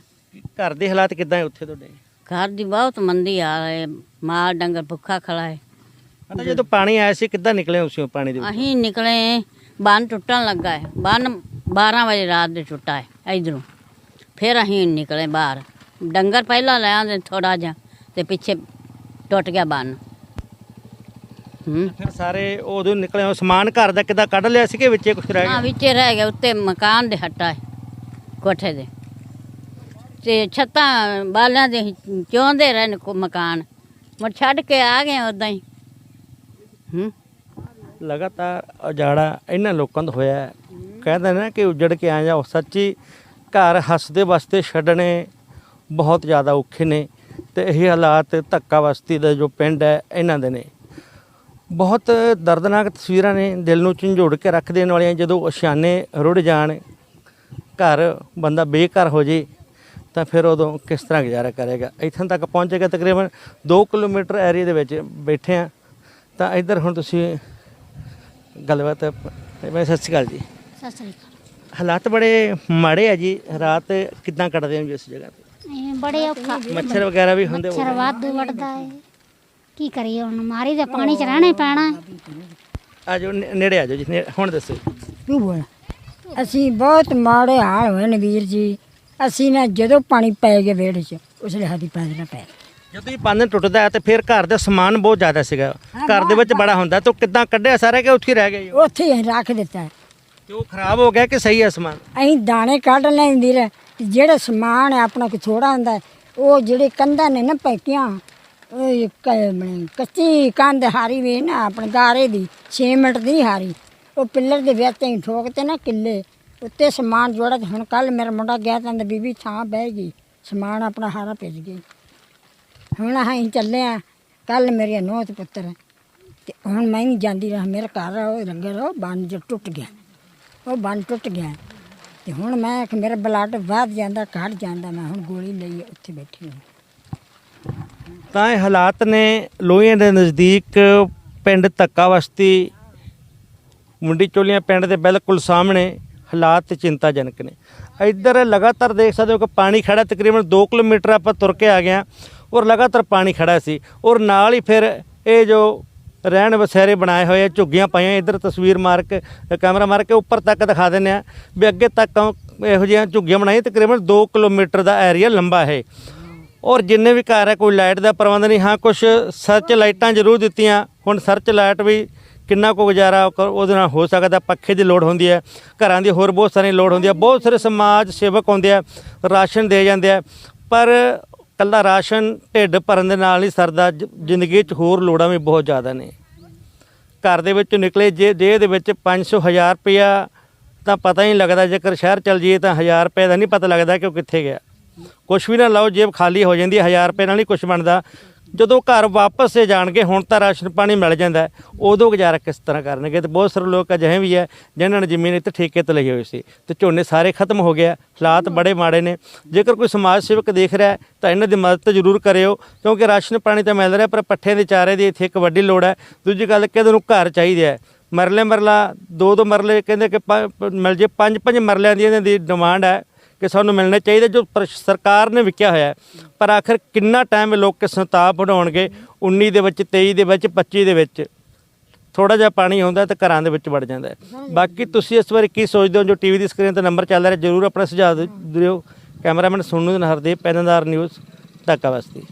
ਘਰ ਦੇ ਹਾਲਾਤ ਕਿੱਦਾਂ ਹੈ ਉੱਥੇ ਤੁਹਾਡੇ? ਘਰ ਦੀ ਬਹੁਤ ਮੰਦੀ ਆ ਹੈ ਮਾਲ ਡੰਗਰ ਭੁੱਖਾ ਖੜਾ ਹੈ। ਮਾਤਾ ਜਦੋਂ ਪਾਣੀ ਆਇਆ ਸੀ ਕਿੱਦਾਂ ਨਿਕਲੇ ਉਸੇ ਪਾਣੀ ਦੇ ਵਿੱਚ? ਅਸੀਂ ਨਿਕਲੇ ਬੰਨ ਟੁੱਟਣ ਲੱਗਾ ਹੈ। ਬੰਨ 12 ਵਜੇ ਰਾਤ ਦੇ ਟੁੱਟਾ ਹੈ ਇਧਰੋਂ। ਫਿਰ ਅਸੀਂ ਨਿਕਲੇ ਬਾਹਰ। ਡੰਗਰ ਪਹਿਲਾਂ ਲੈ ਆਂਦੇ ਥੋੜਾ ਜਿਹਾ ਤੇ ਪਿੱਛੇ ਟੁੱਟ ਗਿਆ ਬੰਨ। ਹੂੰ। ਫਿਰ ਸਾਰੇ ਉਦੋਂ ਨਿਕਲੇ ਉਹ ਸਮਾਨ ਘਰ ਦਾ ਕਿੱਦਾਂ ਕੱਢ ਲਿਆ ਸੀ ਕਿ ਵਿੱਚੇ ਕੁਝ ਰਹਿ ਹਾਂ ਗਿਆ? ਵਿੱਚੇ ਰਹਿ ਗਿਆ ਉੱਤੇ ਮਕਾਨ ਦੇ ਹੱਟਾ ਹੈ ਕੋਠੇ ਦੇ। ਤੇ ਛੱਤਾਂ ਬਾਲਿਆਂ ਦੇ ਚੋਂਦੇ ਰਹਿਣ ਕੋ- ਮਕਾਨ। ਮੁੜ ਛੱਡ ਕੇ ਆ ਗਏ ਉਦਾਂ ਹੀ। ਹੂੰ। ਲਗਾਤਾਰ ਉਜਾੜਾ ਇਹਨਾਂ ਲੋਕਾਂ ਦਾ ਹੋਇਆ ਕਹਿੰਦੇ ਨੇ ਕਿ ਉਜੜ ਕੇ ਆਇਆ ਜਾ ਸੱਚੀ ਘਰ ਹੱਸਦੇ ਵਸਦੇ ਛੱਡਣੇ ਬਹੁਤ ਜ਼ਿਆਦਾ ਔਖੇ ਨੇ ਤੇ ਇਹ ਹਾਲਾਤ ਧੱਕਾ ਬਸਤੀ ਦਾ ਜੋ ਪਿੰਡ ਹੈ, ਇਹਨਾਂ ਦੇ ਨੇ। ਬਹੁਤ ਦਰਦਨਾਕ ਤਸਵੀਰਾਂ ਨੇ ਦਿਲ ਨੂੰ ਝੰਜੋੜ ਕੇ ਰੱਖ ਦੇਣ ਵਾਲੀਆਂ। ਜਦੋਂ ਅਸ਼ਾਨੇ ਰੁੜ ਜਾਣ, ਘਰ ਬੰਦਾ ਬੇਘਰ ਹੋ ਜੇ ਤਾਂ ਫਿਰ ਉਦੋਂ ਕਿਸ ਤਰ੍ਹਾਂ ਗੁਜ਼ਾਰਾ ਕਰੇਗਾ? ਇੱਥੋਂ ਤੱਕ ਪਹੁੰਚੇਗਾ ਤਕਰੀਬਨ 2 ਕਿਲੋਮੀਟਰ ਏਰੀਆ ਦੇ ਵਿੱਚ ਬੈਠੇ ਆ ਤਾਂ ਇੱਧਰ ਹੁਣ ਤੁਸੀਂ ਗੱਲਬਾਤ ਮੈਂ ਸਤਿ ਸ਼੍ਰੀ ਅਕਾਲ ਜੀ। ਸਤਿ ਸ੍ਰੀ ਅਕਾਲ। ਹਾਲਾਤ ਬੜੇ ਮਾੜੇ ਆ ਜੀ। ਰਾਤ ਕਿੱਦਾਂ ਕੱਟਦੇ ਹੋ ਇਸ ਜਗ੍ਹਾ ਤੇ? ਬੜੇ ਔਖਾ। ਮੱਛਰ ਵਗੈਰਾ ਵੀ ਹੁੰਦੇ ਮੱਛਰ। ਵਾਧੂ ਵੜਦਾ ਹੈ ਕੀ ਕਰੀਏ ਹੁਣ? ਮਾਰੀ ਦੇ ਪਾਣੀ ਚ ਰਹਿਣਾ ਪੈਣਾ। ਆ ਜਾਓ ਨੇ- ਨੇੜੇ ਆ ਜਾਓ ਜੀ। ਹੁਣ ਦੱਸੋ। ਤੂੰ ਬੋਲ। ਅਸੀਂ ਬਹੁਤ ਮਾੜੇ ਹਾਲ ਹੋਏ ਨੇ ਵੀਰ ਜੀ। ਅਸੀਂ ਨਾ ਜਦੋਂ ਪਾਣੀ ਪੈ ਗਿਆ ਵਿਹੜੇ 'ਚ ਉਸ ਲਈ ਸਾਡੀ ਪੈਦਲ ਪੈ ਗਈ। ਜਦੋਂ ਇਹ ਪਾਣੀ ਟੁੱਟਦਾ ਹੈ ਤੇ ਫਿਰ ਘਰ ਦਾ ਸਮਾਨ ਬਹੁਤ ਜ਼ਿਆਦਾ ਸੀਗਾ ਘਰ ਦੇ ਵਿੱਚ ਬੜਾ ਹੁੰਦਾ ਤਾਂ ਕਿੱਦਾਂ ਕੱਢਿਆ ਸਾਰਾ ਕਿ ਉੱਥੇ ਹੀ ਰਹਿ ਉਹ? ਉੱਥੇ ਹੀ ਰੱਖ ਦਿੱਤਾ। ਤੇ ਉਹ ਖਰਾਬ ਹੋ ਗਿਆ ਕਿ ਸਹੀ ਹੈ ਸਮਾਨ ਅਸੀਂ ਦਾਣੇ ਕੱਢ ਲੈਂ ਵੀਰ ਤੇ ਜਿਹੜਾ ਸਮਾਨ ਹੈ ਆਪਣਾ ਕੋ ਥੋੜਾ ਹੁੰਦਾ ਹੈ, ਉਹ ਜਿਹੜੇ ਕੰਧਾਂ ਨੇ ਨਾ ਪੈਕੀਆਂ ਉਹ ਇੱਕ, ਅਮ, ਕੱਚੀ ਕੰਧ ਹਾਰੀ ਵੀ ਨਾ ਆਪਣੇ ਗਾਰੇ ਦੀ 6 ਮਿੰਟ ਦੀ ਹਾਰੀ ਉਹ ਪਿੱਲਰ ਦੇ ਵਿੱਚ ਹੀ ਠੋਕ ਤੇ ਨਾ ਕਿੱਲੇ ਉੱਤੇ ਸਮਾਨ ਜੋੜਾ ਤੇ ਹੁਣ ਕੱਲ ਮੇਰਾ ਮੁੰਡਾ ਗਿਆ ਤਾਂ ਕਹਿੰਦਾ, ਬੀਬੀ ਥਾਂ ਬਹਿ ਗਈ ਸਮਾਨ ਆਪਣਾ ਹਾਰਾ ਭਿੱਜ ਗਈ। ਹੁਣ ਅਸੀਂ ਚੱਲੇ ਆ ਕੱਲ ਮੇਰੀਆਂ ਨੋਹ ਪੁੱਤਰ ਤੇ ਹੁਣ ਮੈਂ ਵੀ ਜਾਂਦੀ ਰਹਾ ਮੇਰੇ ਘਰ ਉਹ ਲੰਗਰ ਉਹ ਬੰਨ ਜ ਟੁੱਟ ਗਿਆ। ਉਹ ਬੰਨ ਟੁੱਟ ਗਿਆ। ਤੇ ਹੁਣ ਮੈਂ ਕਿ ਮੇਰਾ ਬਲੱਡ ਵੱਧ ਜਾਂਦਾ ਘਟ ਜਾਂਦਾ ਮੈਂ ਹੁਣ ਗੋਲੀ ਲਈ ਉੱਥੇ ਬੈਠੀ ਹਾਂ। ਤਾਂ ਇਹ ਹਾਲਾਤ ਨੇ ਲੋਹੀਆਂ ਦੇ ਨਜ਼ਦੀਕ ਪਿੰਡ ਧੱਕਾ ਬਸਤੀ ਮੁੰਡੀ ਚੋਲੀਆਂ ਪਿੰਡ ਦੇ ਬਿਲਕੁਲ ਸਾਹਮਣੇ। ਹਾਲਾਤ ਚਿੰਤਾਜਨਕ ਨੇ। ਇੱਧਰ ਲਗਾਤਾਰ ਦੇਖ ਸਕਦੇ ਹੋ ਕਿ ਪਾਣੀ ਖੜਾ, ਤਕਰੀਬਨ 2 ਕਿਲੋਮੀਟਰ ਆਪਾਂ ਤੁਰ ਕੇ ਆ ਗਏ ਹਾਂ ਔਰ ਲਗਾਤਾਰ ਪਾਣੀ ਖੜਾ ਸੀ ਔਰ ਨਾਲ ਹੀ ਫਿਰ ਇਹ ਜੋ ਰਹਿਣ ਬਸੇਰੇ ਬਣਾਏ ਹੋਏ ਆ, ਝੁੱਗੀਆਂ ਪਾਈਆਂ ਇੱਧਰ ਤਸਵੀਰ ਮਾਰ ਕੇ, ਕੈਮਰਾ ਮਾਰ ਕੇ ਉੱਪਰ ਤੱਕ ਦਿਖਾ ਦਿੰਦੇ ਆ ਵੀ ਅੱਗੇ ਤੱਕ ਇਹੋ ਜਿਹੀਆਂ ਝੁੱਗੀਆਂ ਬਣਾਈਆਂ, ਤਕਰੀਬਨ 2 ਕਿਲੋਮੀਟਰ ਦਾ ਏਰੀਆ ਲੰਬਾ ਹੈ। ਔਰ ਜਿੰਨੇ ਵੀ ਘਰ ਹੈ, ਕੋਈ ਲਾਈਟ ਦਾ ਪ੍ਰਬੰਧ ਨਹੀਂ, ਹਾਂ ਕੁਝ ਸਰਚ ਲਾਈਟਾਂ ਜ਼ਰੂਰ ਦਿੱਤੀਆਂ, ਹੁਣ ਸਰਚ ਲਾਈਟ ਵੀ ਕਿੰਨਾ ਕੁ ਗੁਜ਼ਾਰਾ ਕਰ- ਉਹਦੇ ਨਾਲ ਹੋ ਸਕਦਾ, ਪੱਖੇ ਦੀ ਲੋੜ ਹੁੰਦੀ ਹੈ, ਘਰਾਂ ਦੀ ਹੋਰ ਬਹੁਤ ਸਾਰੀ ਲੋੜ ਹੁੰਦੀ ਹੈ, ਬਹੁਤ ਸਾਰੇ ਸਮਾਜ ਸੇਵਕ ਆਉਂਦੇ ਆ, ਰਾਸ਼ਨ ਦੇ ਜਾਂਦੇ ਆ, ਪਰ ਕੱਲਾ ਰਾਸ਼ਨ ਢਿੱਡ ਭਰਨ ਦੇ ਨਾਲ ਨਹੀਂ ਸਰਦਾ, ਜ- ਜ਼ਿੰਦਗੀ 'ਚ ਹੋਰ ਲੋੜਾਂ ਵੀ ਬਹੁਤ ਜ਼ਿਆਦਾ ਨੇ। ਘਰ ਦੇ ਵਿੱਚੋਂ ਨਿਕਲੇ ਜੇ ਜੇ ਦੇ ਵਿੱਚ 500 1000 ਰੁਪਇਆ, ਤਾਂ ਪਤਾ ਹੀ ਨਹੀਂ ਲੱਗਦਾ, ਜੇਕਰ ਸ਼ਹਿਰ ਚਲ ਜਾਈਏ ਤਾਂ 1000 ਰੁਪਏ ਦਾ ਨਹੀਂ ਪਤਾ ਲੱਗਦਾ ਕਿ ਉਹ ਕਿੱਥੇ ਗਿਆ। ਕੁਛ ਵੀ ਨਾ ਲਾਓ, ਜੇਬ ਖਾਲੀ ਹੋ ਜਾਂਦੀ ਹੈ 1000 ਰੁਪਏ ਨਾਲ ਨਹੀਂ ਕੁਛ ਬਣਦਾ। ਜਦੋਂ ਘਰ ਵਾਪਸ ਸੇ ਜਾਣਗੇ, ਹੁਣ ਤਾਂ ਰਾਸ਼ਨ ਪਾਣੀ ਮਿਲ ਜਾਂਦਾ ਉਦੋਂ ਗੁਜ਼ਾਰਾ ਕਿਸ ਤਰ੍ਹਾਂ ਕਰਨਗੇ? ਤੇ ਬਹੁਤ ਸਾਰੇ ਲੋਕ ਅਜਿਹੇ ਵੀ ਹੈ, ਜਿਨ੍ਹਾਂ ਨੇ ਜ਼ਮੀਨ ਇੱਥੇ ਠੇਕੇ ਤੇ ਲਈ ਹੋਈ ਸੀ। ਤੇ ਝੋਨੇ ਸਾਰੇ ਖਤਮ ਹੋ ਗਿਆ ਹਾਲਾਤ ਬੜੇ ਮਾੜੇ ਨੇ। ਜੇਕਰ ਕੋਈ ਸਮਾਜ ਸੇਵਕ ਦੇਖ ਰਿਹਾ ਤਾਂ ਇਹਨਾਂ ਦੀ ਮਦਦ ਜ਼ਰੂਰ ਕਰਿਓ, ਕਿਉਂਕਿ ਰਾਸ਼ਨ ਪਾਣੀ ਤਾਂ ਮਿਲ ਰਿਹਾ, ਪਰ ਪੱਠੇ ਦੇ ਚਾਰੇ ਦੀ ਇੱਥੇ ਇੱਕ ਵੱਡੀ ਲੋੜ ਹੈ। ਦੂਜੀ ਗੱਲ ਕਿ ਨੂੰ ਘਰ ਚਾਹੀਦਾ ਹੈ। ਮਰਲੇ ਮਰਲਾ, ਦੋ ਦੋ ਮਰਲੇ ਕਹਿੰਦੇ ਕਿ ਪ- ਮਿਲ ਜੇ ਪੰਜ ਪੰਜ ਮਰਲਿਆਂ ਦੀ ਇਹਨਾਂ ਦੀ ਡਿਮਾਂਡ ਹੈ। ਕਿ ਸਾਨੂੰ ਮਿਲਣੇ ਚਾਹੀਦੇ, ਜੋ ਪਰ- ਸਰਕਾਰ ਨੇ ਵਿਕਿਆ ਹੋਇਆ ਪਰ ਆਖਰ ਕਿੰਨਾ ਟਾਈਮ ਲੋਕ ਕਿ ਸੰਤਾਪ ਬਣਾਉਣਗੇ 19 ਦੇ ਵਿੱਚ 23 ਦੇ ਵਿੱਚ 25 ਦੇ ਵਿੱਚ? ਥੋੜਾ ਜਿਹਾ ਪਾਣੀ ਹੁੰਦਾ ਤਾਂ ਘਰਾਂ ਦੇ ਵਿੱਚ ਵੜ ਜਾਂਦਾ ਬਾਕੀ ਤੁਸੀਂ ਇਸ ਬਾਰੇ ਕੀ ਸੋਚਦੇ ਹੋ? ਜੋ ਟੀਵੀ ਦੀ ਸਕਰੀਨ ਤੇ ਨੰਬਰ ਚੱਲ ਰਿਹਾ, ਜਰੂਰ ਆਪਣਾ ਸੁਝਾਅ ਦਿਓ। ਕੈਮਰਾਮੈਨ ਸੋਨੂ ਹਰਦੇਵ ਪੈਨਦਾਰ ਨਿਊਜ਼ ਧੱਕਾ ਬਸਤੀ।